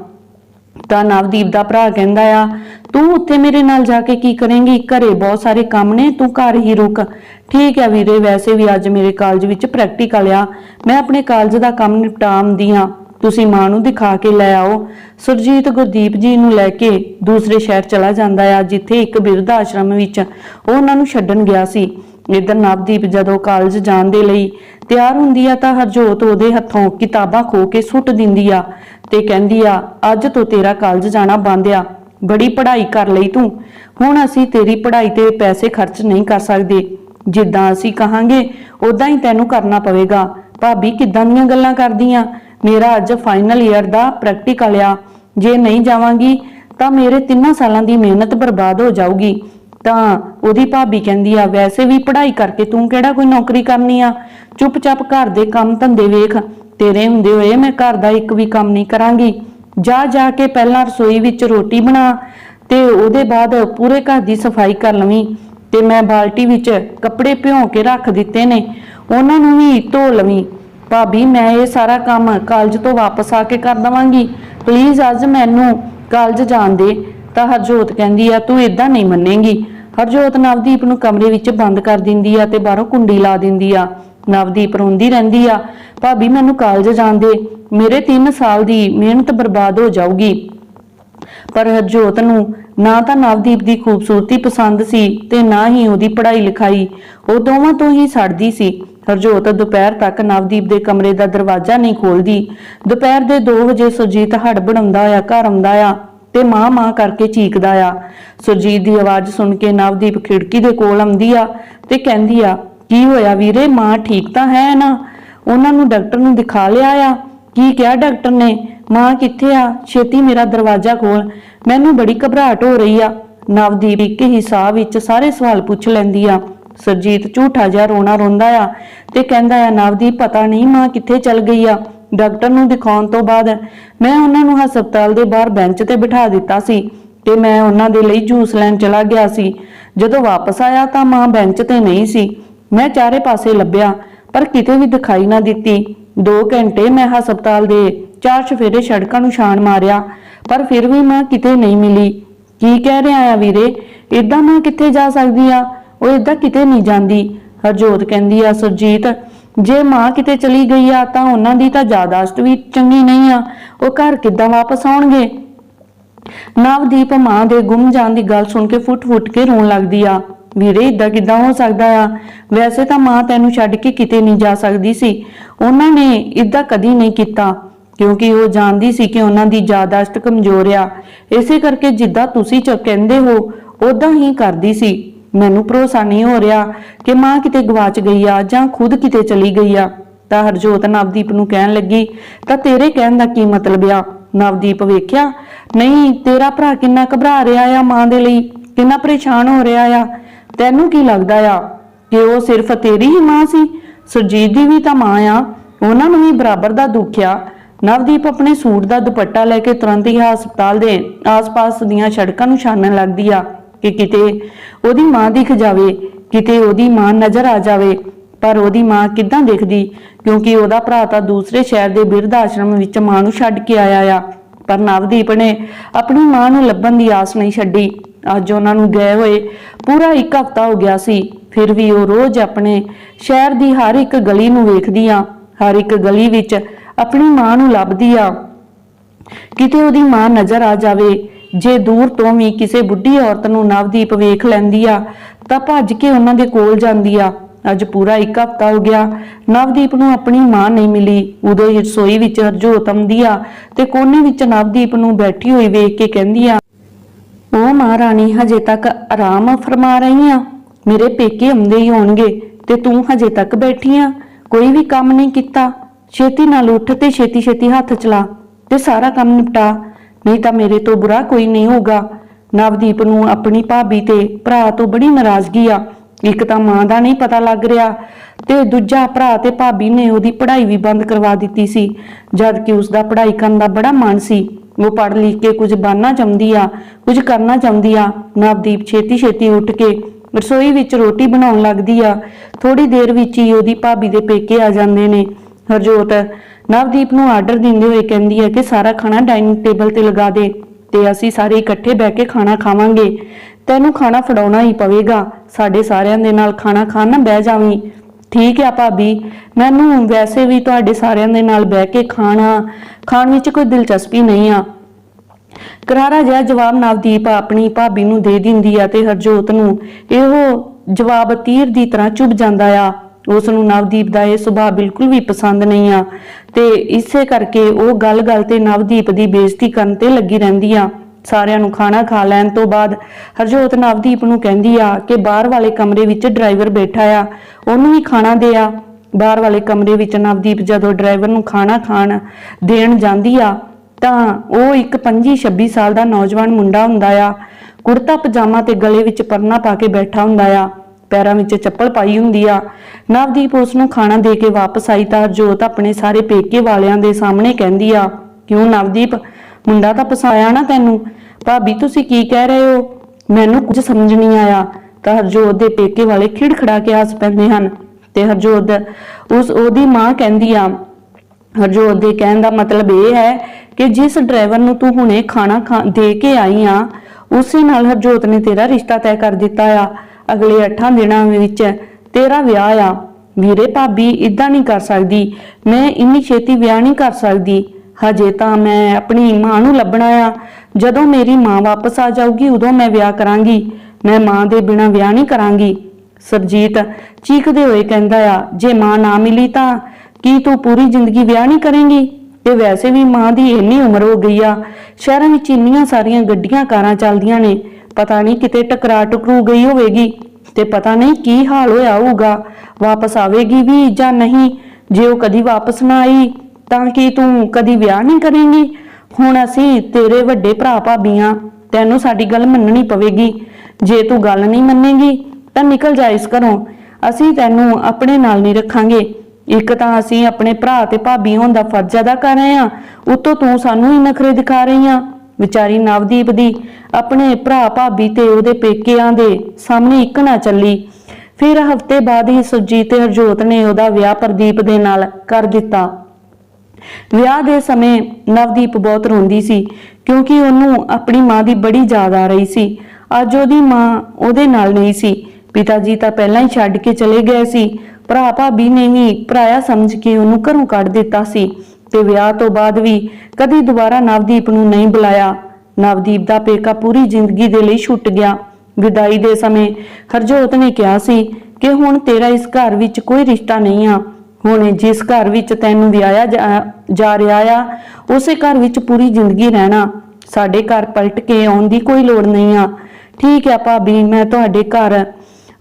ਤਾਂ ਨਵਦੀਪ ਦਾ ਭਰਾ ਕਹਿੰਦਾ ਆ, ਤੂੰ ਉੱਥੇ ਮੇਰੇ ਨਾਲ ਜਾ ਕੇ ਕੀ ਕਰੇਂਗੀ? ਘਰੇ ਬਹੁਤ ਸਾਰੇ ਕੰਮ ਨੇ, ਤੂੰ ਘਰ ਹੀ ਰੁਕ। ਠੀਕ ਹੈ ਵੀਰੇ, ਵੈਸੇ ਵੀ ਅੱਜ ਮੇਰੇ ਕਾਲਜ ਵਿੱਚ ਪ੍ਰੈਕਟੀਕਲ ਆ। ਮੈਂ ਆਪਣੇ ਕਾਲਜ ਦਾ ਕੰਮ ਨਿਪਟਾਉਂਦੀ ਆ ਤੁਸੀਂ ਮਾਂ ਨੂੰ ਦਿਖਾ ਕੇ ਲੈ ਆਓ। ਸੁਰਜੀਤ ਗੁਰਦੀਪ ਜੀ ਨੂੰ ਲੈ ਕੇ ਦੂਸਰੇ ਸ਼ਹਿਰ ਚਲਾ ਜਾਂਦਾ ਆ, ਜਿੱਥੇ ਇੱਕ ਬਿਰਧ ਆਸ਼ਰਮ ਵਿੱਚ ਉਹ ਉਹਨਾਂ ਨੂੰ ਛੱਡਣ ਗਿਆ ਸੀ। ਇਧਰ ਨਵਦੀਪ ਜਦੋਂ ਕਾਲਜ ਜਾਣ ਦੇ ਲਈ ਤਿਆਰ ਹੁੰਦੀ ਆ ਤਾਂ ਹਰਜੋਤ ਉਹਦੇ ਹੱਥੋਂ ਕਿਤਾਬਾਂ ਖੋ ਕੇ ਸੁੱਟ ਦਿੰਦੀ ਆ ਤੇ ਕਹਿੰਦੀ ਆ, ਅੱਜ ਤੋਂ ਤੇਰਾ ਕਾਲਜ ਜਾਣਾ ਬੰਦ ਆ, ਬੜੀ ਪੜ੍ਹਾਈ ਕਰ ਲਈ ਤੂੰ। ਹੁਣ ਅਸੀਂ ਤੇਰੀ ਪੜ੍ਹਾਈ ਤੇ ਪੈਸੇ ਖਰਚ ਨਹੀਂ ਕਰ ਸਕਦੇ। ਜਿੱਦਾਂ ਅਸੀਂ ਕਹਾਂਗੇ ਉਦਾਂ ਹੀ ਤੈਨੂੰ ਕਰਨਾ ਪਵੇਗਾ। ਭਾਬੀ, ਕਿੱਦਾਂ ਦੀਆਂ ਗੱਲਾਂ ਕਰਦੀਆਂ? ਮੇਰਾ ਅੱਜ ਫਾਈਨਲ ਈਅਰ ਦਾ ਪ੍ਰੈਕਟੀਕਲ ਆ। ਜੇ ਨਹੀਂ ਜਾਵਾਂਗੀ, ਤਾਂ ਮੇਰੇ ਤਿੰਨਾਂ ਸਾਲਾਂ ਦੀ ਮਿਹਨਤ ਬਰਬਾਦ ਹੋ ਜਾਊਗੀ। ਤਾਂ ਉਹਦੀ ਭਾਬੀ ਕਹਿੰਦੀ ਆ, ਵੈਸੇ ਵੀ ਪੜ੍ਹਾਈ ਕਰਕੇ ਤੂੰ ਕਿਹੜਾ ਕੋਈ ਨੌਕਰੀ ਕਰਨੀ ਆ? ਚੁੱਪਚਾਪ ਘਰ ਦੇ ਕੰਮ ਧੰਦੇ ਵੇਖ, ਤੇਰੇ ਹੁੰਦੇ ਹੋਏ ਮੈਂ ਘਰ ਦਾ ਇੱਕ ਵੀ ਕੰਮ ਨਹੀਂ ਕਰਾਂਗੀ। ਜਾ ਜਾ ਕੇ ਪਹਿਲਾਂ ਰਸੋਈ ਵਿੱਚ ਰੋਟੀ ਬਣਾ ਤੇ ਉਹਦੇ ਬਾਅਦ ਪੂਰੇ ਘਰ ਦੀ ਸਫ਼ਾਈ ਕਰ ਲਵੀਂ ਤੇ ਮੈਂ ਬਾਲਟੀ ਵਿੱਚ ਕੱਪੜੇ ਭਿਉਂ ਕੇ ਰੱਖ ਦਿੱਤੇ ਨੇ, ਉਹਨਾਂ ਨੂੰ ਵੀ ਧੋ ਲਵੀਂ। ਭਾਬੀ, ਮੈਂ ਇਹ ਸਾਰਾ ਕੰਮ ਕਾਲਜ ਤੋਂ ਵਾਪਸ ਆ ਕੇ ਕਰ ਦਵਾਂਗੀ। ਪਲੀਜ਼, ਅੱਜ ਮੈਨੂੰ ਕਾਲਜ ਜਾਣ ਦੇ। ਤਾਂ ਹਰਜੋਤ ਕਹਿੰਦੀ ਆ, ਤੂੰ ਇਦਾਂ ਨਹੀਂ ਮੰਨੇਗੀ। ਹਰਜੋਤ ਨਵਦੀਪ ਨੂੰ ਕਮਰੇ ਵਿੱਚ ਬੰਦ ਕਰ ਦਿੰਦੀ ਆ ਤੇ ਬਾਹਰੋਂ ਕੁੰਡੀ ਲਾ ਦਿੰਦੀ ਆ। ਨਵਦੀਪ ਰੋਂਦੀ ਰਹਿੰਦੀ ਆ, ਭਾਬੀ, ਮੈਨੂੰ ਕਾਲਜ ਜਾਣ ਦੇ। ਮੇਰੇ 3 ਸਾਲ ਦੀ ਮਿਹਨਤ ਬਰਬਾਦ ਹੋ ਜਾਊਗੀ। ਪਰ ਹਰਜੋਤ ਨੂੰ ਨਾ ਤਾਂ ਨਵਦੀਪ ਦੀ ਖੂਬਸੂਰਤੀ ਪਸੰਦ ਸੀ ਤੇ ਨਾ ਹੀ ਉਹਦੀ ਪੜ੍ਹਾਈ ਲਿਖਾਈ। ਉਹ ਦੋਵਾਂ ਤੋਂ ਹੀ ਸੜਦੀ ਸੀ। ਹਰਜੋਤ ਦੁਪਹਿਰ ਤੱਕ ਨਵਦੀਪ ਦੇ ਕਮਰੇ ਦਾ ਦਰਵਾਜ਼ਾ ਨਹੀਂ ਖੋਲਦੀ ਦੁਪਹਿਰ ਦੇ 2 ਵਜੇ ਸੁਰਜੀਤ ਹੜਬੜਾਉਂਦਾ ਆ ਘਰ ਆਉਂਦਾ ਆ। ਤੇ ਮਾਂ ਮਾਂ ਕਰਕੇ ਚੀਕਦਾ ਆ। ਸੁਰਜੀਤ ਦੀ ਆਵਾਜ਼ ਸੁਣ ਕੇ ਨਵਦੀਪ ਖਿੜਕੀ ਦੇ ਕੋਲ ਆਉਂਦੀ ਆ ਤੇ ਕਹਿੰਦੀ ਆ, ਕੀ ਹੋਇਆ ਵੀਰੇ? ਮਾਂ ਠੀਕ ਤਾਂ ਹੈ ਨਾ? ਉਹਨਾਂ ਨੂੰ ਡਾਕਟਰ ਨੂੰ ਦਿਖਾ ਲਿਆ ਆ। ਕੀ ਕਿਹਾ ਡਾਕਟਰ ਨੇ? ਮਾਂ ਕਿੱਥੇ ਆ? ਛੇਤੀ ਮੇਰਾ ਦਰਵਾਜ਼ਾ ਖੋਲ। ਮੈਨੂੰ ਬੜੀ ਘਬਰਾਹਟ ਹੋ ਰਹੀ ਆ। ਨਵਦੀਪ ਇੱਕ ਹੀ ਸਾਹ ਵਿੱਚ ਸਾਰੇ ਸਵਾਲ ਪੁੱਛ ਲੈਂਦੀ ਆ। ਸਰਜੀਤ ਝੂਠਾ ਜਿਹਾ ਰੋਣਾ ਰੋਂਦਾ ਆ ਤੇ ਕਹਿੰਦਾ ਆ, ਨਵਦੀਪ, ਪਤਾ ਨਹੀਂ ਮਾਂ ਕਿੱਥੇ ਚਲ ਗਈ ਆ? ਡਾਕਟਰ ਨੂੰ ਦਿਖਾਉਣ ਤੋਂ ਬਾਅਦ ਮੈਂ ਉਹਨਾਂ ਨੂੰ ਹਸਪਤਾਲ ਦੇ ਬਾਹਰ ਬੈਂਚ ਤੇ ਬਿਠਾ ਦਿੱਤਾ ਸੀ ਤੇ ਮੈਂ ਉਹਨਾਂ ਦੇ ਲਈ ਜੂਸ ਲੈਣ ਚਲਾ ਗਿਆ ਸੀ। ਜਦੋਂ ਵਾਪਸ ਆਇਆ ਤਾਂ ਮਾਂ ਬੈਂਚ ਤੇ ਨਹੀਂ ਸੀ। ਮੈਂ ਚਾਰੇ ਪਾਸੇ ਲੱਭਿਆ, ਪਰ ਕਿਤੇ ਵੀ ਦਿਖਾਈ ਨਾ ਦਿੱਤੀ। 2 ਘੰਟੇ ਮੈਂ ਹਸਪਤਾਲ ਦੇ ਚਾਰ ਚਫੇਰੇ ਸੜਕਾਂ ਨੂੰ ਛਾਣ ਮਾਰਿਆ, ਪਰ ਫਿਰ ਵੀ ਮੈਂ ਕਿਤੇ ਨਹੀਂ ਮਿਲੀ। ਕੀ ਕਹਿ ਰਿਹਾ ਆ ਵੀਰੇ? ਇਦਾਂ ਮੈਂ ਕਿੱਥੇ ਜਾ ਸਕਦੀ ਆ? ਉਹ ਇਦਾਂ ਕਿਤੇ ਨਹੀਂ ਜਾਂਦੀ। ਹਰਜੋਤ ਕਹਿੰਦੀ ਆ, ਸੁਰਜੀਤ ਜੇ ਮਾਂ ਕਿਤੇ ਚਲੀ ਗਈ ਆ, ਤਾਂ ਉਹਨਾਂ ਦੀ ਤਾਂ ਯਾਦਾਸ਼ਤ ਵੀ ਚੰਗੀ ਨਹੀਂ ਆ। ਉਹ ਘਰ ਕਿੱਦਾਂ ਵਾਪਸ ਆਉਣਗੇ? ਨਵਦੀਪ ਮਾਂ ਦੇ ਗੁੰਮ ਜਾਣ ਦੀ ਗੱਲ ਸੁਣ ਕੇ ਫੁੱਟ-ਫੁੱਟ ਕੇ ਰੋਣ ਲੱਗਦੀ ਆ। ਵੀਰੇ ਇਦਾਂ ਕਿੱਦਾਂ ਹੋ ਸਕਦਾ ਆ? ਵੈਸੇ ਤਾਂ ਮਾਂ ਤੈਨੂੰ ਛੱਡ ਕੇ ਕਿਤੇ ਨਹੀਂ ਜਾ ਸਕਦੀ ਸੀ। ਉਹਨਾਂ ਨੇ ਇਦਾਂ ਕਦੀ ਨਹੀਂ ਕੀਤਾ, ਕਿਉਂਕਿ ਉਹ ਜਾਣਦੀ ਸੀ ਕਿ ਉਹਨਾਂ ਦੀ ਯਾਦਾਸ਼ਤ ਕਮਜ਼ੋਰ ਆ। ਇਸੇ ਕਰਕੇ ਜਿੱਦਾਂ ਤੁਸੀਂ ਚ ਕਹਿੰਦੇ ਹੋ ਉਦਾਂ ਹੀ ਕਰਦੀ ਸੀ। ਮੈਨੂੰ ਭਰੋਸਾ ਨਹੀਂ ਹੋ ਰਿਹਾ ਕਿ ਮਾਂ ਕਿਤੇ ਗਵਾਚ ਗਈ ਆ ਜਾਂ ਖੁਦ ਕਿਤੇ ਚਲੀ ਗਈ ਆ। ਤਾਂ ਹਰਜੋਤ ਨਵਦੀਪ ਨੂੰ ਕਹਿਣ ਲੱਗੀ, ਤਾਂ ਤੇਰੇ ਕਹਿਣ ਦਾ ਕੀ ਮਤਲਬ ਆ? ਨਵਦੀਪ ਵੇਖਿਆ, ਨਹੀਂ, ਤੇਰਾ ਭਰਾ ਕਿੰਨਾ ਘਬਰਾ ਰਿਹਾ ਆ ਮਾਂ ਦੇ ਲਈ, ਕਿੰਨਾ ਪਰੇਸ਼ਾਨ ਹੋ ਰਿਹਾ ਆ। ਤੈਨੂੰ ਕੀ ਲੱਗਦਾ ਆ ਕਿ ਉਹ ਸਿਰਫ ਤੇਰੀ ਹੀ ਮਾਂ ਸੀ? ਸੁਰਜੀਤ ਦੀ ਵੀ ਤਾਂ ਮਾਂ ਆ। ਉਹਨਾਂ ਨੂੰ ਵੀ ਬਰਾਬਰ ਦਾ ਦੁੱਖ ਆ। ਨਵਦੀਪ ਆਪਣੇ ਸੂਟ ਦਾ ਦੁਪੱਟਾ ਲੈ ਕੇ ਤੁਰੰਤ ਹੀ ਹਸਪਤਾਲ ਦੇ ਆਸ-ਪਾਸ ਦੀਆਂ ਸੜਕਾਂ ਨੂੰ ਛਾਨਣ ਲੱਗਦੀ ਆ। ਕਿ ਕਿਤੇ ਉਹਦੀ ਮਾਂ ਦਿਖ ਜਾਵੇ, ਕਿਤੇ ਉਹਦੀ ਮਾਂ ਨਜ਼ਰ ਆ ਜਾਵੇ, ਪਰ ਉਹਦੀ ਮਾਂ ਕਿੱਦਾਂ ਦੇਖਦੀ? ਕਿਉਂਕਿ ਉਹਦਾ ਭਰਾ ਤਾਂ ਦੂਸਰੇ ਸ਼ਹਿਰ ਦੇ ਬਿਰਧ ਆਸ਼ਰਮ ਵਿੱਚ ਮਾਂ ਨੂੰ ਛੱਡ ਕੇ ਆਇਆ ਆ। ਪਰ ਨਵਦੀਪ ਨੇ ਆਪਣੀ ਮਾਂ ਨੂੰ ਲੱਭਣ ਦੀ ਆਸ ਨਹੀਂ ਛੱਡੀ। ਅੱਜ ਉਹਨਾਂ ਨੂੰ ਗਏ ਹੋਏ ਪੂਰਾ ਇੱਕ ਹਫ਼ਤਾ ਹੋ ਗਿਆ ਸੀ। ਫਿਰ ਵੀ ਉਹ ਰੋਜ਼ ਆਪਣੇ ਸ਼ਹਿਰ ਦੀ ਹਰ ਇੱਕ ਗਲੀ ਨੂੰ ਵੇਖਦੀ ਆ। ਹਰ ਇੱਕ ਗਲੀ ਵਿੱਚ ਆਪਣੀ ਮਾਂ ਨੂੰ ਲੱਭਦੀ ਆ। ਕਿਤੇ ਉਹਦੀ ਮਾਂ ਨਜ਼ਰ ਆ ਜਾਵੇ ਜੇ ਦੂਰ ਤੋਂ ਵੀ ਕਿਸੇ ਬੁੱਢੀ ਔਰਤ ਨੂੰ ਨਵਦੀਪ ਵੇਖ ਲੈਂਦੀ ਆ, ਤਾਂ ਭੱਜ ਕੇ ਉਹਨਾਂ ਦੇ ਕੋਲ ਜਾਂਦੀ ਆ। ਅੱਜ ਪੂਰਾ ਇੱਕ ਹਫ਼ਤਾ ਹੋ ਗਿਆ, ਨਵਦੀਪ ਨੂੰ ਆਪਣੀ ਮਾਂ ਨਹੀਂ ਮਿਲੀ। ਉਦੋਂ ਹੀ ਰਸੋਈ ਵਿੱਚ ਹਰਜੋਤ ਆਉਂਦੀ ਆ ਤੇ ਕੋਨੇ ਵਿੱਚ ਨਵਦੀਪ ਨੂੰ ਬੈਠੀ ਹੋਈ ਵੇਖ ਕੇ ਕਹਿੰਦੀ ਆ ਉਹ ਮਹਾਰਾਣੀ ਹਜੇ ਤੱਕ ਆਰਾਮ ਫਰਮਾ ਰਹੀ ਆ? ਮੇਰੇ ਪੇਕੇ ਆਉਂਦੇ ਹੀ ਹੋਣਗੇ ਤੇ ਤੂੰ ਹਜੇ ਤੱਕ ਬੈਠੀ ਆ? ਕੋਈ ਵੀ ਕੰਮ ਨਹੀਂ ਕੀਤਾ। ਛੇਤੀ ਨਾਲ ਉੱਠ ਤੇ ਛੇਤੀ ਛੇਤੀ ਹੱਥ ਚਲਾ ਤੇ ਸਾਰਾ ਕੰਮ ਨਿਪਟਾ। ਨਹੀਂ ਤਾਂ ਮੇਰੇ ਤੋਂ ਬੁਰਾ ਕੋਈ ਨਹੀਂ ਹੋਊਗਾ। ਨਵਦੀਪ ਨੂੰ ਆਪਣੀ ਭਾਬੀ ਤੇ ਭਰਾ ਤੋਂ ਬੜੀ ਨਾਰਾਜ਼ਗੀ ਆ। ਇੱਕ ਤਾਂ ਮਾਂ ਦਾ ਨਹੀਂ ਪਤਾ ਲੱਗ ਰਿਹਾ ਤੇ ਦੂਜਾ ਭਰਾ ਤੇ ਭਾਬੀ ਨੇ ਉਹਦੀ ਪੜ੍ਹਾਈ ਵੀ ਬੰਦ ਕਰਵਾ ਦਿੱਤੀ ਸੀ। ਜਦ ਕਿ ਉਸ ਦਾ ਪੜ੍ਹਾਈ ਕਰਨ ਦਾ ਬੜਾ ਮਨ ਸੀ। ਉਹ ਪੜ੍ਹ ਲਿਖ ਕੇ ਕੁਝ ਬਣਨਾ ਚਾਹੁੰਦੀ ਆ, ਕੁਝ ਕਰਨਾ ਚਾਹੁੰਦੀ ਆ। ਨਵਦੀਪ ਛੇਤੀ ਛੇਤੀ ਉੱਠ ਕੇ ਰਸੋਈ ਵਿੱਚ ਰੋਟੀ ਬਣਾਉਣ ਲੱਗਦੀ ਆ। ਥੋੜੀ ਦੇਰ ਵਿੱਚ ਹੀ ਉਹਦੀ ਭਾਬੀ ਦੇ ਪੇਕੇ ਆ ਜਾਂਦੇ ਨੇ। ਹਰਜੋਤ ਨਵਦੀਪ ਨੂੰ ਆਰਡਰ ਦਿੰਦੇ ਹੋਏ ਕਹਿੰਦੀ ਹੈ ਕਿ ਸਾਰਾ ਖਾਣਾ ਡਾਈਨਿੰਗ ਟੇਬਲ ਤੇ ਲਗਾ ਦੇ ਤੇ ਅਸੀਂ ਸਾਰੇ ਇਕੱਠੇ ਬਹਿ ਕੇ ਖਾਣਾ ਖਾਵਾਂਗੇ। ਤੈਨੂੰ ਖਾਣਾ ਫੜਾਉਣਾ ਹੀ ਪਵੇਗਾ। ਸਾਡੇ ਸਾਰਿਆਂ ਦੇ ਨਾਲ ਖਾਣਾ ਖਾਣ ਨਾ ਬਹਿ ਜਾਵੀਂ। ਠੀਕ ਹੈ ਭਾਬੀ, ਮੈਨੂੰ ਵੈਸੇ ਵੀ ਤੁਹਾਡੇ ਸਾਰਿਆਂ ਦੇ ਨਾਲ ਬਹਿ ਕੇ ਖਾਣਾ, ਖਾਣ ਵਿੱਚ ਕੋਈ ਦਿਲਚਸਪੀ ਨਹੀਂ ਆ। ਕਰਾਰਾ ਜਿਹਾ ਜਵਾਬ ਨਵਦੀਪ ਆਪਣੀ ਭਾਬੀ ਨੂੰ ਦੇ ਦਿੰਦੀ ਆ ਤੇ ਹਰਜੋਤ ਨੂੰ ਇਹੋ ਜਵਾਬ ਤੀਰ ਦੀ ਤਰ੍ਹਾਂ ਚੁੱਭ ਜਾਂਦਾ ਆ। ਉਸ ਨੂੰ ਨਵਦੀਪ ਦਾ ਇਹ ਸੁਭਾਅ ਬਿਲਕੁਲ ਵੀ ਪਸੰਦ ਨਹੀਂ ਆ। ਤੇ ਇਸੇ ਕਰਕੇ ਉਹ ਗੱਲ-ਗੱਲ ਤੇ ਨਵਦੀਪ ਦੀ ਬੇਇੱਜ਼ਤੀ ਕਰਨ ਤੇ ਲੱਗੀ ਰਹਿੰਦੀ ਆ। ਸਾਰਿਆਂ ਨੂੰ ਖਾਣਾ ਖਾ ਲੈਣ ਤੋਂ ਬਾਅਦ ਹਰਜੋਤ ਨਵਦੀਪ ਨੂੰ ਕਹਿੰਦੀ ਆ ਕਿ ਬਾਹਰ ਵਾਲੇ ਕਮਰੇ ਵਿੱਚ ਡਰਾਈਵਰ ਬੈਠਾ ਆ। ਉਹਨੂੰ ਵੀ ਖਾਣਾ ਦੇ ਆ। ਬਾਹਰ ਵਾਲੇ ਕਮਰੇ ਵਿੱਚ ਨਵਦੀਪ ਜਦੋਂ ਡਰਾਈਵਰ ਨੂੰ ਖਾਣਾ ਖਾਣ ਦੇਣ ਜਾਂਦੀ ਆ, ਤਾਂ ਉਹ ਇੱਕ 25 26 ਸਾਲ ਦਾ ਨੌਜਵਾਨ ਮੁੰਡਾ ਹੁੰਦਾ ਆ। ਕੁੜਤਾ ਪਜਾਮਾ ਤੇ ਗਲੇ ਵਿੱਚ ਪਰਨਾ ਪਾ ਕੇ ਬੈਠਾ ਹੁੰਦਾ ਆ। ਪੈਰਾਂ ਵਿੱਚ ਚੱਪਲ ਪਾਈ ਹੁੰਦੀ ਆ। ਨਵਦੀਪ ਉਸ ਨੂੰ ਖਾਣਾ ਦੇ ਕੇ ਵਾਪਸ ਆਈ ਤਾਂ ਜੋਤ ਆਪਣੇ ਸਾਰੇ ਪੇਕੇ ਵਾਲਿਆਂ ਦੇ ਸਾਹਮਣੇ ਕਹਿੰਦੀ ਆ, ਕਿਉਂ ਨਵਦੀਪ, ਮੁੰਡਾ ਤਾਂ ਪਸਾਇਆ ਨਾ ਤੈਨੂੰ? ਭਾਬੀ, ਤੁਸੀਂ ਕੀ ਕਹਿ ਰਹੇ ਹੋ? ਮੈਨੂੰ ਕੁਝ ਸਮਝ ਨਹੀਂ ਆਇਆ। ਤਾਂ ਹਰਜੋਤ ਦੇ ਪੇਕੇ ਵਾਲੇ ਖਿੜਖੜਾ ਕੇ ਹੱਸ ਪੈਂਦੇ ਹਨ ਤੇ ਹਰਜੋਤ ਉਸ, ਉਹਦੀ ਮਾਂ ਕਹਿੰਦੀ ਆ, ਹਰਜੋਤ ਦੇ ਕਹਿਣ ਦਾ ਮਤਲਬ ਇਹ ਹੈ ਕਿ ਜਿਸ ਡਰਾਈਵਰ ਨੂੰ ਤੂੰ ਹੁਣੇ ਖਾਣਾ ਖਾ, ਦੇ ਕੇ ਆਈ ਆ, ਉਸੇ ਨਾਲ ਹਰਜੋਤ ਨੇ ਤੇਰਾ ਰਿਸ਼ਤਾ ਤੈਅ ਕਰ ਦਿੱਤਾ ਆ। ਅਗਲੇ 8 ਦਿਨਾਂ ਵਿੱਚ ਤੇਰਾ ਵਿਆਹ ਆ। ਵੀਰੇ ਭਾਬੀ ਇਦਾਂ ਨਹੀਂ ਕਰ ਸਕਦੀ। ਮੈਂ ਇੰਨੀ ਛੇਤੀ ਵਿਆਹ ਨਹੀਂ ਕਰ ਸਕਦੀ। ਹਜੇ ਤਾਂ ਮੈਂ ਆਪਣੀ ਮਾਂ ਨੂੰ ਲੱਭਣਾ ਆ। ਜਦੋਂ ਮੇਰੀ ਮਾਂ ਵਾਪਸ ਆ ਜਾਊਗੀ, ਉਦੋਂ ਮੈਂ ਵਿਆਹ ਕਰਾਂਗੀ। ਮੈਂ ਮਾਂ ਦੇ ਬਿਨਾਂ ਵਿਆਹ ਨਹੀਂ ਕਰਾਂਗੀ। ਸਰਜੀਤ ਚੀਕਦੇ ਹੋਏ ਕਹਿੰਦਾ ਆ, ਜੇ ਮਾਂ ਨਾ ਮਿਲੀ ਤਾਂ ਕੀ ਤੂੰ ਪੂਰੀ ਜ਼ਿੰਦਗੀ ਵਿਆਹ ਨਹੀਂ ਕਰੇਂਗੀ? ਤੇ ਵੈਸੇ ਵੀ ਮਾਂ ਦੀ ਇੰਨੀ ਉਮਰ ਹੋ ਗਈ ਆ। ਸ਼ਹਿਰਾਂ ਵਿੱਚ ਇੰਨੀਆਂ ਸਾਰੀਆਂ ਗੱਡੀਆਂ, ਕਾਰਾਂ ਚੱਲਦੀਆਂ ਨੇ। ਪਤਾ ਨਹੀਂ ਕਿਤੇ ਟਕਰਾ ਟਕਰੂ ਗਈ ਹੋਵੇਗੀ ਤੇ ਪਤਾ ਨਹੀਂ ਕੀ ਹਾਲ ਹੋਇਆ ਹੋਊਗਾ। ਵਾਪਸ ਆਵੇਗੀ ਵੀ ਜਾਂ ਨਹੀਂ? ਜੇ ਉਹ ਕਦੀ ਵਾਪਸ ਨਾ ਆਈ, ਤਾਂ ਕੀ ਤੂੰ ਕਦੀ ਵਿਆਹ ਨਹੀਂ ਕਰੇਂਗੀ? ਹੁਣ ਅਸੀਂ ਤੇਰੇ ਵੱਡੇ ਭਰਾ ਭਾਬੀਆਂ ਤੈਨੂੰ ਸਾਡੀ ਗੱਲ ਮੰਨਣੀ ਪਵੇਗੀ। ਜੇ ਤੂੰ ਗੱਲ ਨਹੀਂ ਮੰਨੇਗੀ, ਤਾਂ ਨਿਕਲ ਜਾ ਇਸ ਘਰੋਂ। ਅਸੀਂ ਤੈਨੂੰ ਆਪਣੇ ਨਾਲ ਨਹੀਂ ਰੱਖਾਂਗੇ। ਇੱਕ ਤਾਂ ਅਸੀਂ ਆਪਣੇ ਭਰਾ ਤੇ ਭਾਬੀ ਹੋਣ ਦਾ ਫਰਜ਼ ਅਦਾ ਕਰ ਰਹੇ ਹਾਂ। ਉਤੋਂ ਤੂੰ ਸਾਨੂੰ ਹੀ ਨਖਰੇ ਦਿਖਾ ਰਹੀ ਆ ਵਿਚਾਰੀ ਨਵਦੀਪ ਦੀ ਆਪਣੇ ਭਰਾ ਭਾਬੀ ਤੇ ਉਹਦੇ ਪੇਕਿਆਂ ਦੇ ਸਾਹਮਣੇ ਇੱਕ ਨਾ ਚੱਲੀ। ਫਿਰ ਹਫ਼ਤੇ ਬਾਅਦ ਹੀ ਸੁਰਜੀਤ ਤੇ ਹਰਜੋਤ ਨੇ ਉਹਦਾ ਵਿਆਹ ਪ੍ਰਦੀਪ ਦੇ ਨਾਲ ਕਰ ਦਿੱਤਾ। ਵਿਆਹ ਦੇ ਸਮੇਂ ਨਵਦੀਪ ਬਹੁਤ ਰੋਂਦੀ ਸੀ ਕਿਉਂਕਿ ਉਹਨੂੰ ਆਪਣੀ ਮਾਂ ਦੀ ਬੜੀ ਯਾਦ ਆ ਰਹੀ ਸੀ। ਅੱਜ ਉਹਦੀ ਮਾਂ ਉਹਦੇ ਨਾਲ ਨਹੀਂ ਸੀ। ਪਿਤਾ ਜੀ ਤਾਂ ਪਹਿਲਾਂ ਹੀ ਛੱਡ ਕੇ ਚਲੇ ਗਏ ਸੀ। ਭਰਾ ਭਾਬੀ ਨੇ ਵੀ ਭਰਾਇਆ ਸਮਝ ਕੇ ਉਹਨੂੰ ਘਰੋਂ ਕੱਢ ਦਿੱਤਾ ਸੀ। ਤੇ ਵਿਆਹ ਤੋਂ ਬਾਅਦ ਵੀ ਕਦੀ ਦੁਬਾਰਾ ਨਵਦੀਪ ਨੂੰ ਨਹੀਂ ਬੁਲਾਇਆ। ਨਵਦੀਪ ਦਾ ਪੇਕਾ ਪੂਰੀ ਜ਼ਿੰਦਗੀ ਦੇ ਲਈ ਛੁੱਟ ਗਿਆ। ਵਿਦਾਈ ਦੇ ਸਮੇਂ ਹਰਜੋਤ ਨੇ ਕਿਹਾ ਸੀ ਕਿ ਹੁਣ ਤੇਰਾ ਇਸ ਘਰ ਵਿੱਚ ਕੋਈ ਰਿਸ਼ਤਾ ਨਹੀਂ ਆ। ਹੁਣ ਜਿਸ ਘਰ ਵਿੱਚ ਤੈਨੂੰ ਵਿਆਹਿਆ ਜਾ- ਜਾ ਰਿਹਾ ਆ, ਉਸੇ ਘਰ ਵਿੱਚ ਪੂਰੀ ਜ਼ਿੰਦਗੀ ਰਹਿਣਾ। ਸਾਡੇ ਘਰ ਪਲਟ ਕੇ ਆਉਣ ਦੀ ਕੋਈ ਲੋੜ ਨਹੀਂ ਆ। ਠੀਕ ਹੈ ਭਾਬੀ, ਮੈਂ ਤੁਹਾਡੇ ਘਰ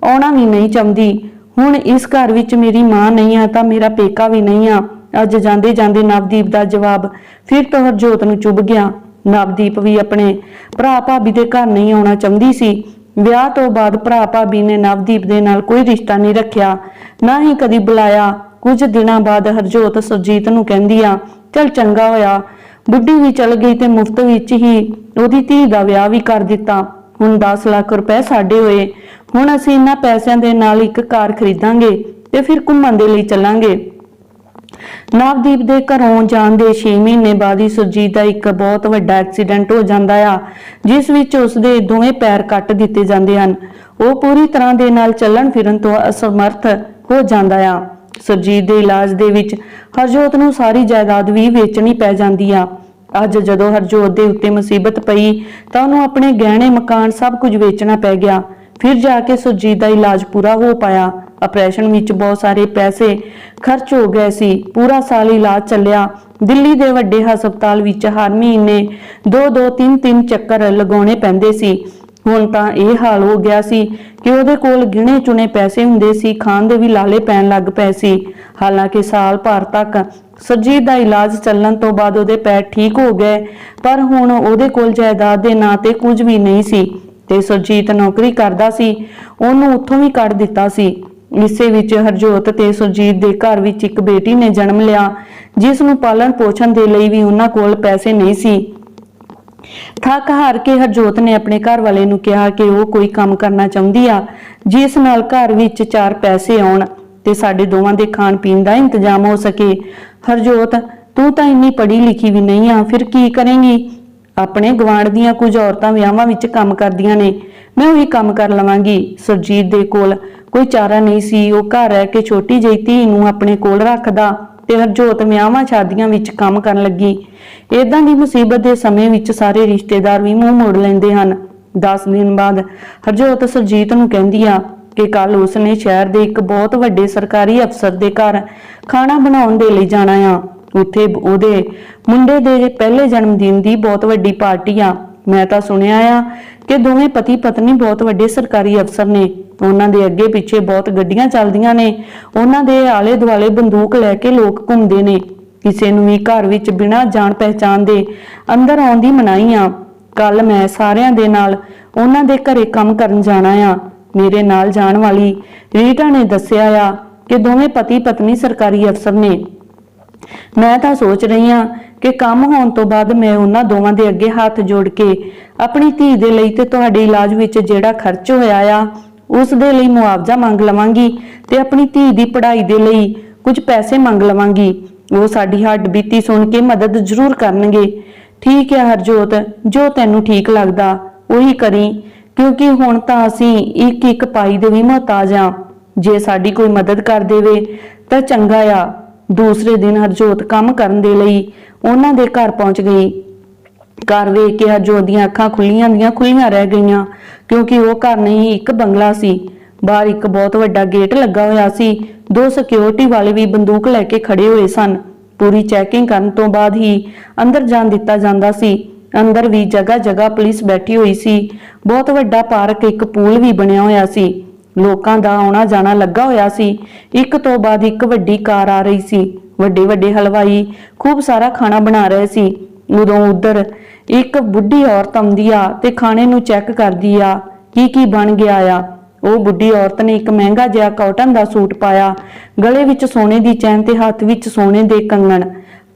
ਆਉਣਾ ਵੀ ਨਹੀਂ ਚਾਹੁੰਦੀ। ਹੁਣ ਇਸ ਘਰ ਵਿੱਚ ਮੇਰੀ ਮਾਂ ਨਹੀਂ ਆ ਤਾਂ ਮੇਰਾ ਪੇਕਾ ਵੀ ਨਹੀਂ ਆ। ਅੱਜ ਜਾਂਦੇ ਜਾਂਦੇ ਨਵਦੀਪ ਦਾ ਜਵਾਬ ਫਿਰ ਤੋਂ ਹਰਜੋਤ ਨੂੰ ਚੁੱਭ ਗਿਆ। ਨਵਦੀਪ ਵੀ ਆਪਣੇ ਭਰਾ ਭਾਬੀ ਦੇ ਘਰ ਨਹੀਂ ਆਉਣਾ ਚਾਹੁੰਦੀ ਸੀ। ਵਿਆਹ ਤੋਂ ਬਾਅਦ ਭਰਾ ਭਾਬੀ ਨੇ ਨਵਦੀਪ ਦੇ ਨਾਲ ਕੋਈ ਰਿਸ਼ਤਾ ਨਹੀਂ ਰੱਖਿਆ। ਨਾ ਹੀ ਕਦੀ ਬੁਲਾਇਆ। ਕੁਝ ਦਿਨਾਂ ਬਾਅਦ ਹਰਜੋਤ ਸੁਰਜੀਤ ਨੂੰ ਕਹਿੰਦੀ ਆ, ਚਲ ਚੰਗਾ ਹੋਇਆ। ਬੁੱਢੀ ਵੀ ਚਲ ਗਈ ਤੇ ਮੁਫਤ ਵਿੱਚ ਹੀ ਉਹਦੀ ਧੀ ਦਾ ਵਿਆਹ ਵੀ ਕਰ ਦਿੱਤਾ। ਹੁਣ 10 ਲੱਖ ਰੁਪਏ ਸਾਡੇ ਹੋਏ। ਹੁਣ ਅਸੀਂ ਇਹਨਾਂ ਪੈਸਿਆਂ ਦੇ ਨਾਲ ਇੱਕ ਕਾਰ ਖਰੀਦਾਂਗੇ ਤੇ ਫਿਰ ਘੁੰਮਣ ਦੇ ਲਈ ਚੱਲਾਂਗੇ। ਨਵਦੀਪ ਦੇ ਘਰੋਂ ਜਾਣ ਦੇ 6 ਮਹੀਨੇ ਬਾਅਦ ਹੀ ਸੁਰਜੀਤ ਦਾ ਇੱਕ ਬਹੁਤ ਵੱਡਾ ਐਕਸੀਡੈਂਟ ਹੋ ਜਾਂਦਾ ਆ, ਜਿਸ ਵਿੱਚ ਉਸ ਦੇ ਦੋਵੇਂ ਪੈਰ ਕੱਟ ਦਿੱਤੇ ਜਾਂਦੇ ਹਨ। ਉਹ ਪੂਰੀ ਤਰ੍ਹਾਂ ਦੇ ਨਾਲ ਚੱਲਣ ਫਿਰਨ ਤੋਂ ਅਸਮਰਥ ਹੋ ਜਾਂਦਾ ਆ। ਸੁਰਜੀਤ ਦੇ ਇਲਾਜ ਦੇ ਵਿੱਚ ਹਰਜੋਤ ਨੂੰ ਸਾਰੀ ਜਾਇਦਾਦ ਵੀ ਵੇਚਣੀ ਪੈ ਜਾਂਦੀ ਆ। ਅੱਜ ਜਦੋਂ ਹਰਜੋਤ ਦੇ ਉੱਤੇ ਮੁਸੀਬਤ ਪਈ ਤਾਂ ਉਹਨੂੰ ਆਪਣੇ ਗਹਿਣੇ, ਮਕਾਨ ਸਭ ਕੁਝ ਵੇਚਣਾ ਪੈ ਗਿਆ। ਫਿਰ ਜਾ ਕੇ ਸੁਰਜੀਤ ਦਾ ਇਲਾਜ ਪੂਰਾ ਹੋ ਪਾਇਆ। ਆਪਰੇਸ਼ਨ ਵਿੱਚ ਬਹੁਤ ਸਾਰੇ ਪੈਸੇ ਖਰਚ ਹੋ ਗਏ ਸੀ। ਪੂਰਾ ਸਾਲ ਇਲਾਜ ਚੱਲਿਆ। ਦਿੱਲੀ ਦੇ ਵੱਡੇ ਹਸਪਤਾਲ ਵਿੱਚ ਹਰ ਮਹੀਨੇ 2-2 3-3 ਚੱਕਰ ਲਗਾਉਣੇ ਪੈਂਦੇ ਸੀ। ਹੁਣ ਤਾਂ ਇਹ ਹਾਲ ਹੋ ਗਿਆ ਸੀ ਕਿ ਉਹਦੇ ਕੋਲ ਗਿਣੇ ਚੁਣੇ ਪੈਸੇ ਹੁੰਦੇ ਸੀ। ਖਾਣ ਦੇ ਵੀ ਲਾਲੇ ਪੈਣ ਲੱਗ ਪਏ ਸੀ। ਹਾਲਾਂਕਿ ਸਾਲ ਭਰ ਤੱਕ ਸੁਰਜੀਤ ਦਾ ਇਲਾਜ ਚੱਲਣ ਤੋਂ ਬਾਅਦ ਉਹਦੇ ਪੈਰ ਠੀਕ ਹੋ ਗਏ, ਪਰ ਹੁਣ ਉਹਦੇ ਕੋਲ ਜਾਇਦਾਦ ਦੇ ਨਾਂ ਤੇ ਕੁਝ ਵੀ ਨਹੀਂ ਸੀ। ਤੇ ਸੁਰਜੀਤ ਨੌਕਰੀ ਕਰਦਾ ਸੀ, ਉਹਨੂੰ ਉੱਥੋਂ ਵੀ ਕੱਢ ਦਿੱਤਾ ਸੀ। ਇਸੇ ਵਿੱਚ ਹਰਜੋਤ ਤੇ ਸੁਰਜੀਤ ਦੇ ਘਰ ਵਿੱਚ ਇੱਕ ਬੇਟੀ ਨੇ ਜਨਮ ਲਿਆ, ਜਿਸ ਨੂੰ ਪਾਲਣ ਪੋਸ਼ਣ ਦੇ ਲਈ ਵੀ ਉਹਨਾਂ ਕੋਲ ਪੈਸੇ ਨਹੀਂ ਸੀ। ਥੱਕ ਹਾਰ ਕੇ ਹਰਜੋਤ ਨੇ ਆਪਣੇ ਘਰ ਵਾਲੇ ਨੂੰ ਕਿਹਾ ਕਿ ਉਹ ਕੋਈ ਕੰਮ ਕਰਨਾ ਚਾਹੁੰਦੀ ਆ, ਜਿਸ ਨਾਲ ਘਰ ਵਿੱਚ ਚਾਰ ਪੈਸੇ ਆਉਣ ਤੇ ਸਾਡੇ ਦੋਵਾਂ ਦੇ ਖਾਣ ਪੀਣ ਦਾ ਇੰਤਜ਼ਾਮ ਹੋ ਸਕੇ। ਹਰਜੋਤ, ਤੂੰ ਤਾਂ ਇੰਨੀ ਪੜ੍ਹੀ ਲਿਖੀ ਵੀ ਨਹੀਂ ਆ, ਫਿਰ ਕੀ ਕਰੇਂਗੀ? ਆਪਣੇ ਗਵਾਂਢ ਦੀਆਂ ਕੁਝ ਔਰਤਾਂ ਵਿਆਹਾਂ ਵਿੱਚ ਕੰਮ ਕਰਦੀਆਂ ਨੇ। ਮੈਂ ਉਹੀ ਕੰਮ ਕਰ ਲਵਾਂਗੀ। ਸੁਰਜੀਤ ਦੇ ਕੋਲ ਕੋਈ ਚਾਰਾ ਨਹੀਂ ਸੀ। ਉਹ ਘਰ ਰਹਿ ਕੇ ਛੋਟੀ ਜਿਹੀ ਧੀ ਨੂੰ ਆਪਣੇ ਕੋਲ ਰੱਖਦਾ ਤੇ ਹਰਜੋਤ ਵਿਆਹਾਂ ਸ਼ਾਦੀਆਂ ਵਿੱਚ ਕੰਮ ਕਰਨ ਲੱਗੀ। ਇਦਾਂ ਦੀ ਮੁਸੀਬਤ ਦੇ ਸਮੇਂ ਵਿੱਚ ਸਾਰੇ ਰਿਸ਼ਤੇਦਾਰ ਵੀ ਮੂੰਹ ਮੋੜ ਲੈਂਦੇ ਹਨ। 10 ਦਿਨ ਬਾਅਦ ਹਰਜੋਤ ਸੁਰਜੀਤ ਨੂੰ ਕਹਿੰਦੀ ਆ ਕਿ ਕੱਲ ਉਸਨੇ ਸ਼ਹਿਰ ਦੇ ਇੱਕ ਬਹੁਤ ਵੱਡੇ ਸਰਕਾਰੀ ਅਫਸਰ ਦੇ ਘਰ ਖਾਣਾ ਬਣਾਉਣ ਦੇ ਲਈ ਜਾਣਾ ਆ। ਉੱਥੇ ਉਹਦੇ ਮੁੰਡੇ ਦੇ ਪਹਿਲੇ ਜਨਮ ਦਿਨ ਦੀ ਬਹੁਤ ਵੱਡੀ ਪਾਰਟੀ ਆ। ਮੈਂ ਤਾਂ ਸੁਣਿਆ ਆ ਕਿ ਦੋਵੇਂ ਪਤੀ ਪਤਨੀ ਬਹੁਤ ਵੱਡੇ ਸਰਕਾਰੀ ਅਫਸਰ ਨੇ। ਉਹਨਾਂ ਦੇ ਅੱਗੇ ਪਿੱਛੇ ਬਹੁਤ ਗੱਡੀਆਂ ਚੱਲਦੀਆਂ ਨੇ। ਉਹਨਾਂ ਦੇ ਆਲੇ ਦੁਆਲੇ ਬੰਦੂਕ ਲੈ ਕੇ ਲੋਕ ਘੁੰਮਦੇ ਨੇ। ਕਿਸੇ ਨੂੰ ਵੀ ਘਰ ਵਿੱਚ ਬਿਨਾਂ ਜਾਣ ਪਹਿਚਾਨ ਦੇ ਅੰਦਰ ਆਉਣ ਦੀ ਮਨਾਹੀ ਆ। ਕੱਲ ਮੈਂ ਸਾਰਿਆਂ ਦੇ ਨਾਲ ਉਹਨਾਂ ਦੇ ਘਰੇ ਕੰਮ ਕਰਨ ਜਾਣਾ ਆ। ਮੇਰੇ ਨਾਲ ਜਾਣ ਵਾਲੀ ਰੀਟਾ ਨੇ ਦੱਸਿਆ ਆ ਕਿ ਦੋਵੇਂ ਪਤੀ ਪਤਨੀ ਸਰਕਾਰੀ ਅਫਸਰ ਨੇ। ਮੈਂ ਤਾਂ ਸੋਚ ਰਹੀ ਹਾਂ ਕਿ ਕੰਮ ਹੋਣ ਤੋਂ ਬਾਅਦ ਮੈਂ ਉਹਨਾਂ ਦੋਵਾਂ ਦੇ ਅੱਗੇ ਹੱਥ ਜੋੜ ਕੇ ਆਪਣੀ ਧੀ ਦੇ ਲਈ ਤੇ ਤੁਹਾਡੇ ਇਲਾਜ ਵਿੱਚ ਜਿਹੜਾ ਖਰਚ ਹੋਇਆ ਆ, ਉਸ ਦੇ ਲਈ ਮੁਆਵਜ਼ਾ ਮੰਗ ਲਵਾਂਗੀ ਤੇ ਆਪਣੀ ਧੀ ਦੀ ਪੜ੍ਹਾਈ ਦੇ ਲਈ ਕੁਝ ਪੈਸੇ ਮੰਗ ਲਵਾਂਗੀ। ਉਹ ਸਾਡੀ ਹੱਡ ਬੀਤੀ ਸੁਣ ਕੇ ਮਦਦ ਜ਼ਰੂਰ ਕਰਨਗੇ। ਠੀਕ ਹੈ ਹਰਜੋਤ, ਜੋ ਤੈਨੂੰ ਠੀਕ ਲੱਗਦਾ, ਉਹੀ ਕਰੀ, ਕਿਉਂਕਿ ਹੁਣ ਤਾਂ ਅਸੀਂ ਇੱਕ ਇੱਕ ਪਾਈ ਦੇ ਵੀ ਮੁਹਤਾਜ ਆ। ਜੇ ਸਾਡੀ ਕੋਈ ਮਦਦ ਕਰ ਦੇਵੇ, ਤਾਂ ਚੰਗਾ ਆ। ਦੂਸਰੇ ਦਿਨ ਹਰਜੋਤ ਕੰਮ ਕਰਨ ਦੇ ਲਈ ਉਹਨਾਂ ਦੇ ਘਰ ਪਹੁੰਚ ਗਈ। ਘਰ ਵੇਖ ਕੇ ਹਰਜੋਤ ਦੀਆਂ ਅੱਖਾਂ ਖੁੱਲੀਆਂ ਦੀਆਂ ਖੁੱਲੀਆਂ ਰਹਿ ਗਈਆਂ, ਕਿਉਂਕਿ ਉਹ ਘਰ ਨਹੀਂ, ਇੱਕ ਬੰਗਲਾ ਸੀ। ਬਾਹਰ ਇੱਕ ਬਹੁਤ ਵੱਡਾ ਗੇਟ ਲੱਗਾ ਹੋਇਆ ਸੀ। ਦੋ ਸਿਕਿਉਰਿਟੀ ਵਾਲੇ ਵੀ ਬੰਦੂਕ ਲੈ ਕੇ ਖੜੇ ਹੋਏ ਸਨ। ਪੂਰੀ ਚੈਕਿੰਗ ਕਰਨ ਤੋਂ ਬਾਅਦ ਹੀ ਅੰਦਰ ਜਾਣ ਦਿੱਤਾ ਜਾਂਦਾ ਸੀ। ਅੰਦਰ ਵੀ ਜਗ੍ਹਾ ਜਗ੍ਹਾ ਪੁਲਿਸ ਬੈਠੀ ਹੋਈ ਸੀ। ਬਹੁਤ ਵੱਡਾ ਪਾਰਕ, ਇੱਕ ਪੂਲ ਵੀ ਬਣਿਆ ਹੋਇਆ ਸੀ। ਲੋਕਾਂ ਦਾ ਆਉਣਾ ਜਾਣਾ ਲੱਗਾ ਹੋਇਆ ਸੀ। ਇੱਕ ਤੋਂ ਬਾਅਦ ਇੱਕ ਵੱਡੀ ਕਾਰ ਆ ਰਹੀ ਸੀ। ਵੱਡੇ ਵੱਡੇ ਹਲਵਾਈ ਖੂਬ ਸਾਰਾ ਖਾਣਾ ਬਣਾ ਰਹੇ ਸੀ। ਉਦੋਂ ਉਧਰ ਇੱਕ ਬੁੱਢੀ ਔਰਤ ਆਉਂਦੀ ਆ ਤੇ ਖਾਣੇ ਨੂੰ ਚੈੱਕ ਕਰਦੀ ਆ, ਕੀ ਕੀ ਬਣ ਗਿਆ ਆ। ਉਹ ਬੁੱਢੀ ਔਰਤ ਨੇ ਇੱਕ ਮਹਿੰਗਾ ਜਿਹਾ ਕਾਟਨ ਦਾ ਸੂਟ ਪਾਇਆ। ਗਲੇ ਵਿੱਚ ਸੋਨੇ ਦੀ ਚੈਨ ਤੇ ਹੱਥ ਵਿੱਚ ਸੋਨੇ ਦੇ ਕੰਗਣ।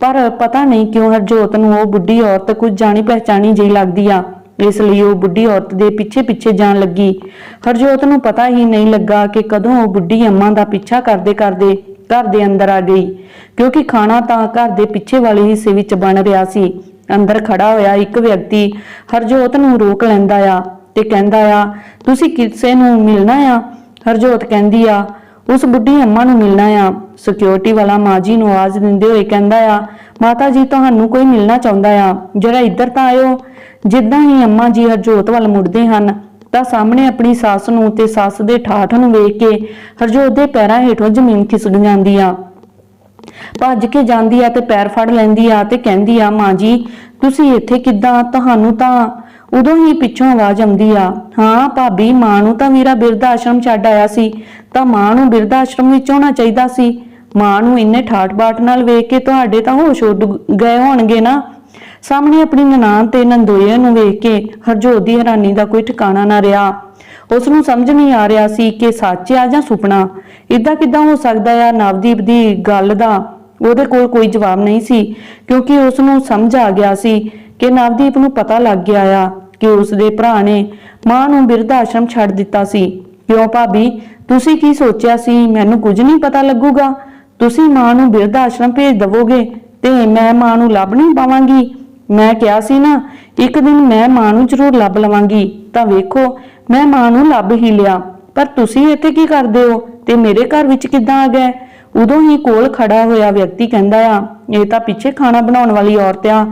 ਪਰ ਪਤਾ ਨਹੀਂ ਕਿਉਂ ਹਰਜੋਤ ਨੂੰ ਉਹ ਬੁੱਢੀ ਔਰਤ ਕੁਝ ਜਾਣੀ ਪਹਿਚਾਣੀ ਜਿਹੀ ਲੱਗਦੀ ਆ। ਇਸ ਲਈ ਉਹ ਬੁੱਢੀ ਔਰਤ ਦੇ ਪਿੱਛੇ ਪਿੱਛੇ ਜਾਣ ਲੱਗੀ। ਹਰਜੋਤ ਨੂੰ ਪਤਾ ਹੀ ਨਹੀਂ ਲੱਗਾ ਕਿ ਕਦੋਂ ਉਹ ਬੁੱਢੀ ਅੰਮਾ ਦਾ ਪਿੱਛਾ ਕਰਦੇ ਕਰਦੇ ਘਰ ਦੇ ਅੰਦਰ ਆ ਗਈ, ਕਿਉਂਕਿ ਖਾਣਾ ਤਾਂ ਘਰ ਦੇ ਪਿੱਛੇ ਵਾਲੇ ਹਿੱਸੇ ਵਿੱਚ ਬਣ ਰਿਹਾ ਸੀ। ਅੰਦਰ ਖੜਾ ਹੋਇਆ ਇੱਕ ਵਿਅਕਤੀ ਹਰਜੋਤ ਨੂੰ ਰੋਕ ਲੈਂਦਾ ਆ ਤੇ ਕਹਿੰਦਾ ਆ, ਤੁਸੀਂ ਕਿਸੇ ਨੂੰ ਮਿਲਣਾ ਆ? ਹਰਜੋਤ ਕਹਿੰਦੀ ਆ, ਉਸ ਬੁੱਢੀ ਅੰਮਾ ਨੂੰ ਮਿਲਣਾ ਆ। ਸਿਕਿਉਰਿਟੀ ਵਾਲਾ ਮਾਜੀ ਨੂੰ ਆਵਾਜ਼ ਦਿੰਦੇ ਹੋਏ ਕਹਿੰਦਾ ਆ, ਮਾਤਾ ਜੀ, ਤੁਹਾਨੂੰ ਕੋਈ ਮਿਲਣਾ ਚਾਹੁੰਦਾ ਆ? ਜਰਾ ਇੱਧਰ ਤਾਂ ਆਇਓ। ਜਿੱਦਾਂ ਹੀ ਅੰਮਾ ਜੀ ਹਰਜੋਤ ਵੱਲ ਮੁੜਦੇ ਹਨ ਤਾਂ ਸਾਹਮਣੇ ਆਪਣੀ ਸੱਸ ਨੂੰ ਤੇ ਸੱਸ ਦੇ ਠਾਠ ਨੂੰ ਵੇਖ ਕੇ ਹਰਜੋਤ ਦੇ ਪੈਰਾਂ ਹੇਠੋਂ ਜ਼ਮੀਨ ਖਿਸਕ ਜਾਂਦੀ ਆ। ਭੱਜ ਕੇ ਜਾਂਦੀ ਆ ਤੇ ਪੈਰ ਫੜ ਲੈਂਦੀ ਆ ਤੇ ਕਹਿੰਦੀ ਆ, ਮਾਂ ਜੀ, ਤੁਸੀਂ ਇੱਥੇ ਕਿੱਦਾਂ? ਤੁਹਾਨੂੰ ਤਾਂ ਉਦੋਂ ਹੀ ਪਿੱਛੋਂ ਆਵਾਜ਼ ਆਉਂਦੀ ਆ। ਹਾਂ, ਭਾਬੀ, ਮਾਂ ਨੂੰ ਤਾਂ ਵੀਰਾ ਬਿਰਧ ਆਸ਼ਰਮ ਛੱਡ ਆਇਆ ਸੀ। ਤਾਂ ਮਾਂ ਨੂੰ ਬਿਰਧ ਆਸ਼ਰਮ ਵਿੱਚ ਹੋਣਾ ਚਾਹੀਦਾ ਸੀ। ਮਾਂ ਨੂੰ ਇੰਨੇ ਠਾਠ ਬਾਠ ਨਾਲ ਵੇਖ ਕੇ ਤੁਹਾਡੇ ਤਾਂ ਹੋਸ਼ ਉੱਡ ਗਏ ਹੋਣਗੇ ਨਾ। ਸਾਹਮਣੇ ਆਪਣੀ ਨਨਾਣ ਤੇ ਨੰਦੋਏ ਨੂੰ ਵੇਖ ਕੇ ਹਰਜੋਤ ਦੀ ਹੈਰਾਨੀ ਦਾ ਕੋਈ ਠਿਕਾਣਾ ਨਾ ਰਿਹਾ। ਉਸ ਨੂੰ ਸਮਝ ਨਹੀਂ ਆ ਰਿਹਾ ਸੀ ਕਿ ਸੱਚ ਆ ਜਾਂ ਸੁਪਨਾ। ਇਦਾਂ ਕਿਦਾਂ ਹੋ ਸਕਦਾ ਆ? ਨਵਦੀਪ ਦੀ ਗੱਲ ਦਾ ਉਹਦੇ ਕੋਲ ਕੋਈ ਜਵਾਬ ਨਹੀਂ ਸੀ, ਕਿਉਂਕਿ ਉਸ ਨੂੰ ਸਮਝ ਆ ਗਿਆ ਸੀ ਕਿ ਨਵਦੀਪ ਨੂੰ ਪਤਾ ਲੱਗ ਗਿਆ ਆ ਕਿ ਉਸ ਦੇ ਭਰਾ ਨੇ ਮਾਂ ਨੂੰ ਬਿਰਧ ਆਸ਼ਰਮ ਛੱਡ ਦਿੱਤਾ ਸੀ। ਕਿਉਂ ਭਾਬੀ, ਤੁਸੀਂ ਕੀ ਸੋਚਿਆ ਸੀ? ਮੈਨੂੰ ਕੁਝ ਨਹੀਂ ਪਤਾ ਲੱਗੂਗਾ। ਤੁਸੀਂ ਮਾਂ ਨੂੰ ਬਿਰਧ ਆਸ਼ਰਮ ਭੇਜ ਦਵੋਗੇ ਤੇ ਮੈਂ ਮਾਂ ਨੂੰ ਲੱਭ ਨਹੀਂ ਪਾਵਾਂਗੀ। ਮੈਂ ਕਿਹਾ ਸੀ ਨਾ, ਇੱਕ ਦਿਨ ਮੈਂ ਮਾਂ ਨੂੰ ਜ਼ਰੂਰ ਲੱਭ ਲਵਾਂਗੀ। ਤਾਂ ਵੇਖੋ, ਮੈਂ ਮਾਂ ਨੂੰ ਲੱਭ ਹੀ ਲਿਆ। ਪਰ ਤੁਸੀਂ ਇੱਥੇ ਕੀ ਕਰਦੇ ਹੋ? ਤੇ ਮੇਰੇ ਘਰ ਵਿੱਚ ਕਿੱਦਾਂ ਆ ਗਏ? ਉਦੋਂ ਹੀ ਕੋਲ ਖੜਾ ਹੋਇਆ ਵਿਅਕਤੀ ਕਹਿੰਦਾ ਆ, ਇਹ ਤਾਂ ਪਿੱਛੇ ਖਾਣਾ ਬਣਾਉਣ ਵਾਲੀ ਔਰਤ ਆ।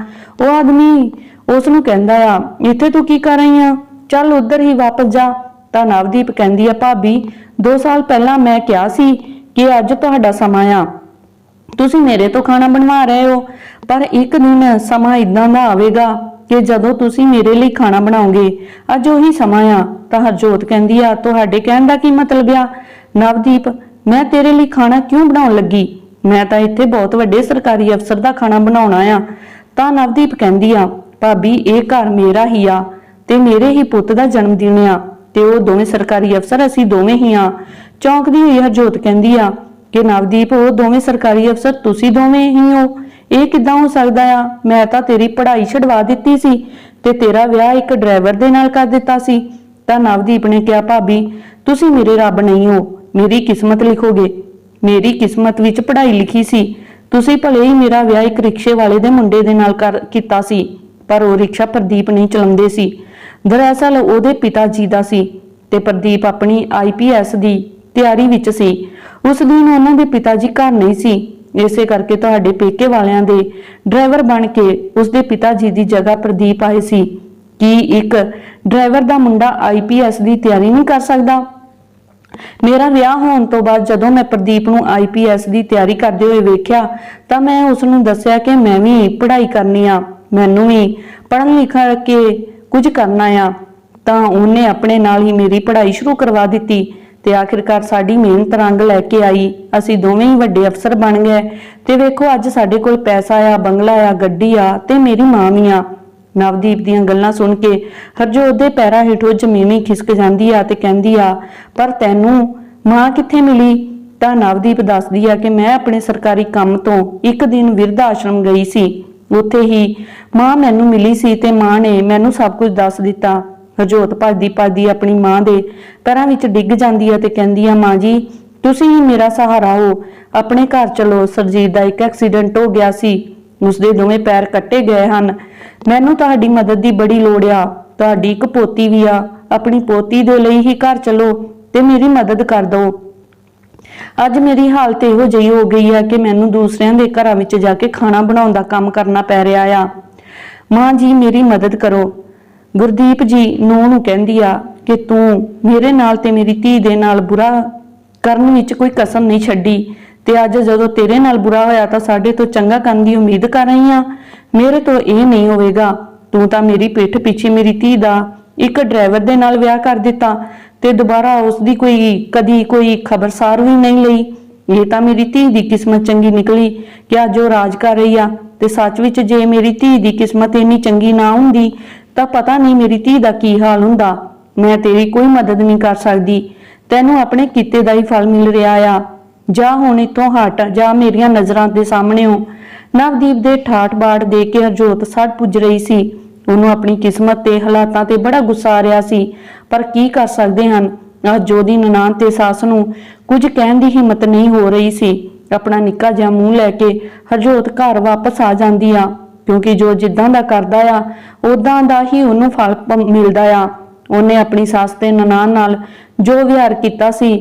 ਉਹ ਆਦਮੀ ਉਸ ਨੂੰ ਕਹਿੰਦਾ ਆ, ਇੱਥੇ ਤੂੰ ਕੀ ਕਰ ਰਹੀ ਆ? ਚੱਲ ਉੱਧਰ ਹੀ ਵਾਪਸ ਜਾ। ਤਾਂ ਨਵਦੀਪ ਕਹਿੰਦੀ ਆ, ਭਾਬੀ 2 ਸਾਲ ਪਹਿਲਾਂ ਮੈਂ ਕਿਹਾ ਸੀ ਕਿ ਅੱਜ ਤੁਹਾਡਾ ਸਮਾਂ ਆ। ਤੁਸੀਂ ਮੇਰੇ ਤੋਂ ਖਾਣਾ ਬਣਵਾ ਰਹੇ ਹੋ, ਪਰ ਇੱਕ ਦਿਨ ਸਮਾਂ ਇਦਾਂ ਦਾ ਆਵੇਗਾ ਕਿ ਜਦੋਂ ਤੁਸੀਂ ਮੇਰੇ ਲਈ ਖਾਣਾ ਬਣਾਓਗੇ, ਅੱਜ ਉਹੀ ਸਮਾਂ ਆ, ਤਾਂ ਹਰਜੋਤ ਕਹਿੰਦੀ ਆ, ਤੁਹਾਡੇ ਕਹਿਣ ਦਾ ਕੀ ਮਤਲਬ ਆ? ਨਵਦੀਪ, ਮੈਂ ਤੇਰੇ ਲਈ ਖਾਣਾ ਕਿਉਂ ਬਣਾਉਣ ਲੱਗੀ? ਮੈਂ ਤਾਂ ਇੱਥੇ ਬਹੁਤ ਵੱਡੇ ਸਰਕਾਰੀ ਅਫਸਰ ਦਾ ਖਾਣਾ ਬਣਾਉਣਾ ਆ। ਤਾਂ ਨਵਦੀਪ ਕਹਿੰਦੀ ਆ, ਭਾਬੀ, ਇਹ ਘਰ ਮੇਰਾ ਹੀ ਆ ਤੇ ਮੇਰੇ ਹੀ ਪੁੱਤ ਦਾ ਜਨਮ ਦਿਨ ਆ ਤੇ ਉਹ ਦੋਵੇਂ ਸਰਕਾਰੀ ਅਫਸਰ, ਅਸੀਂ ਦੋਵੇਂ ਹੀ ਆ। ਚੌਂਕਦੀ ਹੋਈ ਹਰਜੋਤ ਕਹਿੰਦੀ ਆ ਕਿ ਨਵਦੀਪ, ਉਹ ਦੋਵੇਂ ਸਰਕਾਰੀ ਅਫਸਰ ਤੁਸੀਂ ਦੋਵੇਂ ਹੀ ਹੋ। ਇਹ ਕਿੱਦਾਂ ਹੋ ਸਕਦਾ ਆ? ਮੈਂ ਤਾਂ ਤੇਰੀ ਪੜ੍ਹਾਈ ਛਡਵਾ ਦਿੱਤੀ ਸੀ ਤੇ ਤੇਰਾ ਵਿਆਹ ਇੱਕ ਡਰਾਈਵਰ ਦੇ ਨਾਲ ਕਰ ਦਿੱਤਾ ਸੀ। ਤਾਂ ਨਵਦੀਪ ਨੇ ਕਿਹਾ, ਭਾਬੀ, ਤੁਸੀਂ ਮੇਰੇ ਰੱਬ ਨਹੀਂ ਹੋ। ਮੇਰੀ ਕਿਸਮਤ ਲਿਖੋਗੇ। ਮੇਰੀ ਕਿਸਮਤ ਵਿੱਚ ਪੜ੍ਹਾਈ ਲਿਖੀ ਸੀ। ਤੁਸੀਂ ਭਲੇ ਹੀ ਮੇਰਾ ਵਿਆਹ ਇੱਕ ਰਿਕਸ਼ੇ ਵਾਲੇ ਦੇ ਮੁੰਡੇ ਦੇ ਨਾਲ ਕਰ ਕੀਤਾ ਸੀ, ਪਰ ਉਹ ਰਿਕਸ਼ਾ ਪ੍ਰਦੀਪ ਨਹੀਂ ਚਲਾਉਂਦੇ ਸੀ। ਦਰਅਸਲ ਉਹਦੇ ਪਿਤਾ ਜੀ ਦਾ ਸੀ ਤੇ ਪ੍ਰਦੀਪ ਆਪਣੀ ਆਈਪੀਐਸ ਦੀ ਤਿਆਰੀ ਵਿੱਚ ਸੀ। ਉਸ ਦਿਨ ਉਹਨਾਂ ਦੇ ਪਿਤਾ ਜੀ ਘਰ ਨਹੀਂ ਸੀ। ਇਸੇ ਕਰਕੇ ਤੁਹਾਡੇ ਪੇਕੇ ਵਾਲਿਆਂ ਦੇ ਡਰਾਈਵਰ ਬਣ ਕੇ ਉਸਦੇ ਪਿਤਾ ਜੀ ਦੀ ਜਗ੍ਹਾ ਪ੍ਰਦੀਪ ਆਏ ਸੀ। ਕੀ ਇੱਕ ਡਰਾਈਵਰ ਦਾ ਮੁੰਡਾ ਆਈਪੀਐਸ ਦੀ ਤਿਆਰੀ ਨਹੀਂ ਕਰ ਸਕਦਾ? ਮੇਰਾ ਵਿਆਹ ਹੋਣ ਤੋਂ ਬਾਅਦ ਜਦੋਂ ਮੈਂ ਪ੍ਰਦੀਪ ਨੂੰ ਆਈਪੀਐਸ ਦੀ ਤਿਆਰੀ ਕਰਦੇ ਹੋਏ ਵੇਖਿਆ, ਤਾਂ ਮੈਂ ਉਸ ਨੂੰ ਦੱਸਿਆ ਕਿ ਮੈਂ ਵੀ ਪੜ੍ਹਾਈ ਕਰਨੀ ਆ, ਮੈਨੂੰ ਵੀ ਪੜ੍ਹਨ ਲਿਖਣ ਕੇ ਕੁਝ ਕਰਨਾ ਆ। ਤਾਂ ਉਹਨੇ ਆਪਣੇ ਨਾਲ ਹੀ ਮੇਰੀ ਪੜ੍ਹਾਈ ਸ਼ੁਰੂ ਕਰਵਾ ਦਿੱਤੀ। ਤੇ ਆਖਿਰਕਾਰ ਸਾਡੀ ਮਿਹਨਤ ਰੰਗ ਲੈ ਕੇ ਆਈ। ਅਸੀਂ ਦੋਵੇਂ ਹੀ ਵੱਡੇ ਅਫਸਰ ਬਣ ਗਏ। ਤੇ ਵੇਖੋ, ਅੱਜ ਸਾਡੇ ਕੋਲ ਪੈਸਾ ਆ, ਬੰਗਲਾ ਆ, ਗੱਡੀ ਆ ਤੇ ਮੇਰੀ ਮਾਂ ਵੀ ਆ। ਨਵਦੀਪ ਦੀਆਂ ਗੱਲਾਂ ਸੁਣ ਕੇ ਹਰਜੋਤ ਦੇ ਪੈਰਾਂ ਹੇਠੋਂ ਜ਼ਮੀਨ ਖਿਸਕ ਜਾਂਦੀ ਆ ਤੇ ਕਹਿੰਦੀ ਆ, ਪਰ ਤੈਨੂੰ ਮਾਂ ਕਿੱਥੇ ਮਿਲੀ? ਤਾਂ ਨਵਦੀਪ ਦੱਸਦੀ ਆ ਕਿ ਮੈਂ ਆਪਣੇ ਸਰਕਾਰੀ ਕੰਮ ਤੋਂ ਇੱਕ ਦਿਨ ਵਿਰਧ ਆਸ਼ਰਮ ਗਈ ਸੀ। ਉੱਥੇ ਹੀ ਮਾਂ ਮੈਨੂੰ ਮਿਲੀ ਸੀ ਤੇ ਮਾਂ ਨੇ ਮੈਨੂੰ ਸਭ ਕੁਝ ਦੱਸ ਦਿੱਤਾ। ਹਰਜੋਤ ਭੱਜਦੀ ਭੱਜਦੀ ਆਪਣੀ ਮਾਂ ਦੇ ਪੈਰਾਂ ਵਿੱਚ ਡਿੱਗ ਜਾਂਦੀ ਹੈ ਤੇ ਕਹਿੰਦੀ ਆ ਮਾਂ ਜੀ, ਤੁਸੀਂ ਹੀ ਮੇਰਾ ਸਹਾਰਾ ਹੋ। ਆਪਣੇ ਘਰ ਚਲੋ। ਸਰਜੀਤ ਦਾ ਇੱਕ ਐਕਸੀਡੈਂਟ ਹੋ ਗਿਆ ਸੀ। ਉਸਦੇ ਦੋਵੇਂ ਪੈਰ ਕੱਟੇ ਗਏ ਹਨ। ਮੈਨੂੰ ਤੁਹਾਡੀ ਮਦਦ ਦੀ ਬੜੀ ਲੋੜ ਆ। ਤੁਹਾਡੀ ਇੱਕ ਪੋਤੀ ਵੀ ਆ। ਆਪਣੀ ਪੋਤੀ ਦੇ ਲਈ ਹੀ ਘਰ ਚਲੋ ਤੇ ਮੇਰੀ ਮਦਦ ਕਰ ਦਿਓ। ਅੱਜ ਮੇਰੀ ਹਾਲਤ ਇਹੋ ਜਿਹੀ ਹੋ ਗਈ ਹੈ ਕਿ ਮੈਨੂੰ ਦੂਸਰਿਆਂ ਦੇ ਘਰਾਂ ਵਿੱਚ ਜਾ ਕੇ ਖਾਣਾ ਬਣਾਉਣ ਦਾ ਕੰਮ ਕਰਨਾ ਪੈ ਰਿਹਾ ਆ। ਮਾਂ ਜੀ, ਮੇਰੀ ਮਦਦ ਕਰੋ। ਗੁਰਦੀਪ ਜੀ ਨੂੰਹ ਨੂੰ ਕਹਿੰਦੀ ਆ ਕਿ ਤੂੰ ਮੇਰੇ ਨਾਲ ਤੇ ਮੇਰੀ ਧੀ ਦੇ ਨਾਲ ਬੁਰਾ ਕਰਨ ਵਿੱਚ ਕੋਈ ਕਸਮ ਨਹੀਂ ਛੱਡੀ ਤੇ ਅੱਜ ਜਦੋਂ ਤੇਰੇ ਨਾਲ ਬੁਰਾ ਹੋਇਆ ਤਾਂ ਸਾਡੇ ਤੋਂ ਚੰਗਾ ਕਰਨ ਦੀ ਉਮੀਦ ਕਰ ਰਹੀ ਆ। ਮੇਰੇ ਤੋਂ ਇਹ ਨਹੀਂ ਹੋਵੇਗਾ। ਤੂੰ ਤਾਂ ਮੇਰੀ ਪਿੱਠ ਪਿੱਛੇ ਮੇਰੀ ਧੀ ਦਾ ਇੱਕ ਡਰਾਈਵਰ ਦੇ ਨਾਲ ਵਿਆਹ ਕਰ ਦਿੱਤਾ ਤੇ ਦੁਬਾਰਾ ਉਸ ਦੀ ਕੋਈ ਕਦੀ ਕੋਈ ਖਬਰਸਾਰ ਵੀ ਨਹੀਂ ਲਈ। ਇਹ ਤਾਂ ਮੇਰੀ ਧੀ ਦੀ ਕਿਸਮਤ ਚੰਗੀ ਨਿਕਲੀ ਕਿ ਅੱਜ ਉਹ ਰਾਜ ਕਰ ਰਹੀ ਆ ਤੇ ਸੱਚ ਵਿੱਚ ਜੇ ਮੇਰੀ ਧੀ ਦੀ ਕਿਸਮਤ ਇੰਨੀ ਚੰਗੀ ਨਾ ਹੁੰਦੀ ਤਾਂ ਪਤਾ ਨਹੀਂ ਮੇਰੀ ਧੀ ਦਾ ਕੀ ਹਾਲ ਹੁੰਦਾ। ਮੈਂ ਤੇਰੀ ਕੋਈ ਮਦਦ ਨਹੀਂ ਕਰ ਸਕਦੀ। ਤੈਨੂੰ ਆਪਣੇ ਕੀਤੇ ਦਾ ਹੀ ਫਲ ਮਿਲ ਰਿਹਾ ਆ। ਜਾ ਹੁਣ ਇੱਥੋਂ ਹਟ, ਜਾ ਮੇਰੀਆਂ ਨਜ਼ਰਾਂ ਦੇ ਸਾਹਮਣੇ ਹੋ ਨਵਦੀਪ ਦੇ ਠਾਠ ਬਾੜ ਦੇ ਕੇ ਹਰਜੋਤ ਸੜ ਪੁੱਜ ਰਹੀ ਸੀ। ਉਹਨੂੰ ਆਪਣੀ ਕਿਸਮਤ ਤੇ ਹਾਲਾਤਾਂ ਤੇ ਬੜਾ ਗੁੱਸਾ ਆ ਰਿਹਾ ਸੀ। ਪਰ ਕੀ ਕਰ ਸਕਦੇ ਹਨ? ਅੱਜ ਜੋਦੀ ਨਨਾਣ ਤੇ ਸੱਸ ਨੂੰ ਕੁਝ ਕਹਿਣ ਦੀ ਹਿੰਮਤ ਨਹੀਂ ਹੋ ਰਹੀ ਸੀ। ਆਪਣਾ ਨਿੱਕਾ ਜਿਹਾ ਮੂੰਹ ਲੈ ਕੇ ਹਰਜੋਤ ਘਰ ਵਾਪਸ ਆ ਜਾਂਦੀ ਆ। ਕਿਉਂਕਿ ਜੋ ਜਿੱਦਾਂ ਦਾ ਕਰਦਾ ਆ ਉਦਾਂ ਦਾ ਹੀ ਉਹਨੂੰ ਫਲ ਮਿਲਦਾ ਆ। ਉਹਨੇ ਆਪਣੀ ਸੱਸ ਤੇ ਨਨਾਣ ਨਾਲ ਜੋ ਵਿਹਾਰ ਕੀਤਾ ਸੀ,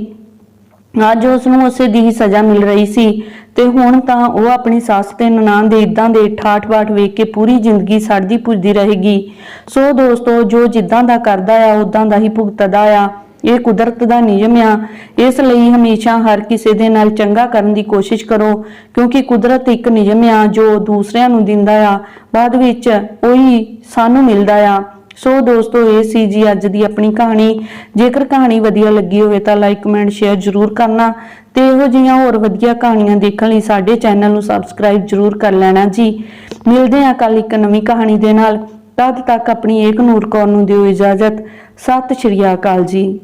ਅੱਜ ਉਸ ਨੂੰ ਉਸੇ ਦੀ ਹੀ ਸਜ਼ਾ ਮਿਲ ਰਹੀ ਸੀ ਤੇ ਹੁਣ ਤਾਂ ਉਹ ਆਪਣੀ ਸੱਸ ਤੇ ਨਨਾਣ ਦੇ ਇਦਾਂ ਦੇ ਠਾਠ-ਬਾਠ ਵੇਖ ਕੇ ਪੂਰੀ ਜ਼ਿੰਦਗੀ ਸੜਦੀ ਪੁੱਜਦੀ ਰਹੇਗੀ। ਸੋ ਦੋਸਤੋ, ਜੋ ਜਿੱਦਾਂ ਦਾ ਕਰਦਾ ਆ ਉਦਾਂ ਦਾ ਹੀ ਭੁਗਤਦਾ ਆ। ਇਹ ਕੁਦਰਤ ਦਾ ਨਿਯਮ ਆ। ਇਸ ਲਈ ਹਮੇਸ਼ਾ ਹਰ ਕਿਸੇ ਦੇ ਨਾਲ ਚੰਗਾ ਕਰਨ ਦੀ ਕੋਸ਼ਿਸ਼ ਕਰੋ, ਕਿਉਂਕਿ ਕੁਦਰਤ ਇੱਕ ਨਿਯਮ ਆ ਜੋ ਦੂਸਰਿਆਂ ਨੂੰ ਦਿੰਦਾ ਆ। ਬਾਅਦ ਵਿੱਚ ਉਹੀ ਸਾਨੂੰ ਮਿਲਦਾ ਆ। ਸੋ ਦੋਸਤੋ, ਇਹ ਸੀ ਜੀ ਅੱਜ ਦੀ ਆਪਣੀ ਕਹਾਣੀ। ਜੇਕਰ ਕਹਾਣੀ ਵਧੀਆ ਲੱਗੀ ਹੋਵੇ ਤਾਂ ਲਾਈਕ ਕਮੈਂਟ ਸ਼ੇਅਰ ਜ਼ਰੂਰ ਕਰਨਾ ਤੇ ਇਹੋ ਜਿਹੀਆਂ ਹੋਰ ਵਧੀਆ ਕਹਾਣੀਆਂ ਦੇਖਣ ਲਈ ਸਾਡੇ ਚੈਨਲ ਨੂੰ ਸਬਸਕ੍ਰਾਈਬ ਜ਼ਰੂਰ ਕਰ ਲੈਣਾ ਜੀ। ਮਿਲਦੇ ਹਾਂ ਕੱਲ ਇੱਕ ਨਵੀਂ ਕਹਾਣੀ ਦੇ ਨਾਲ। ਤਦ ਤੱਕ ਆਪਣੀ ਏਕ ਨੂਰ ਕੌਰ ਨੂੰ ਦਿਓ ਇਜਾਜ਼ਤ। ਸਤਿ ਸ਼੍ਰੀ ਅਕਾਲ ਜੀ।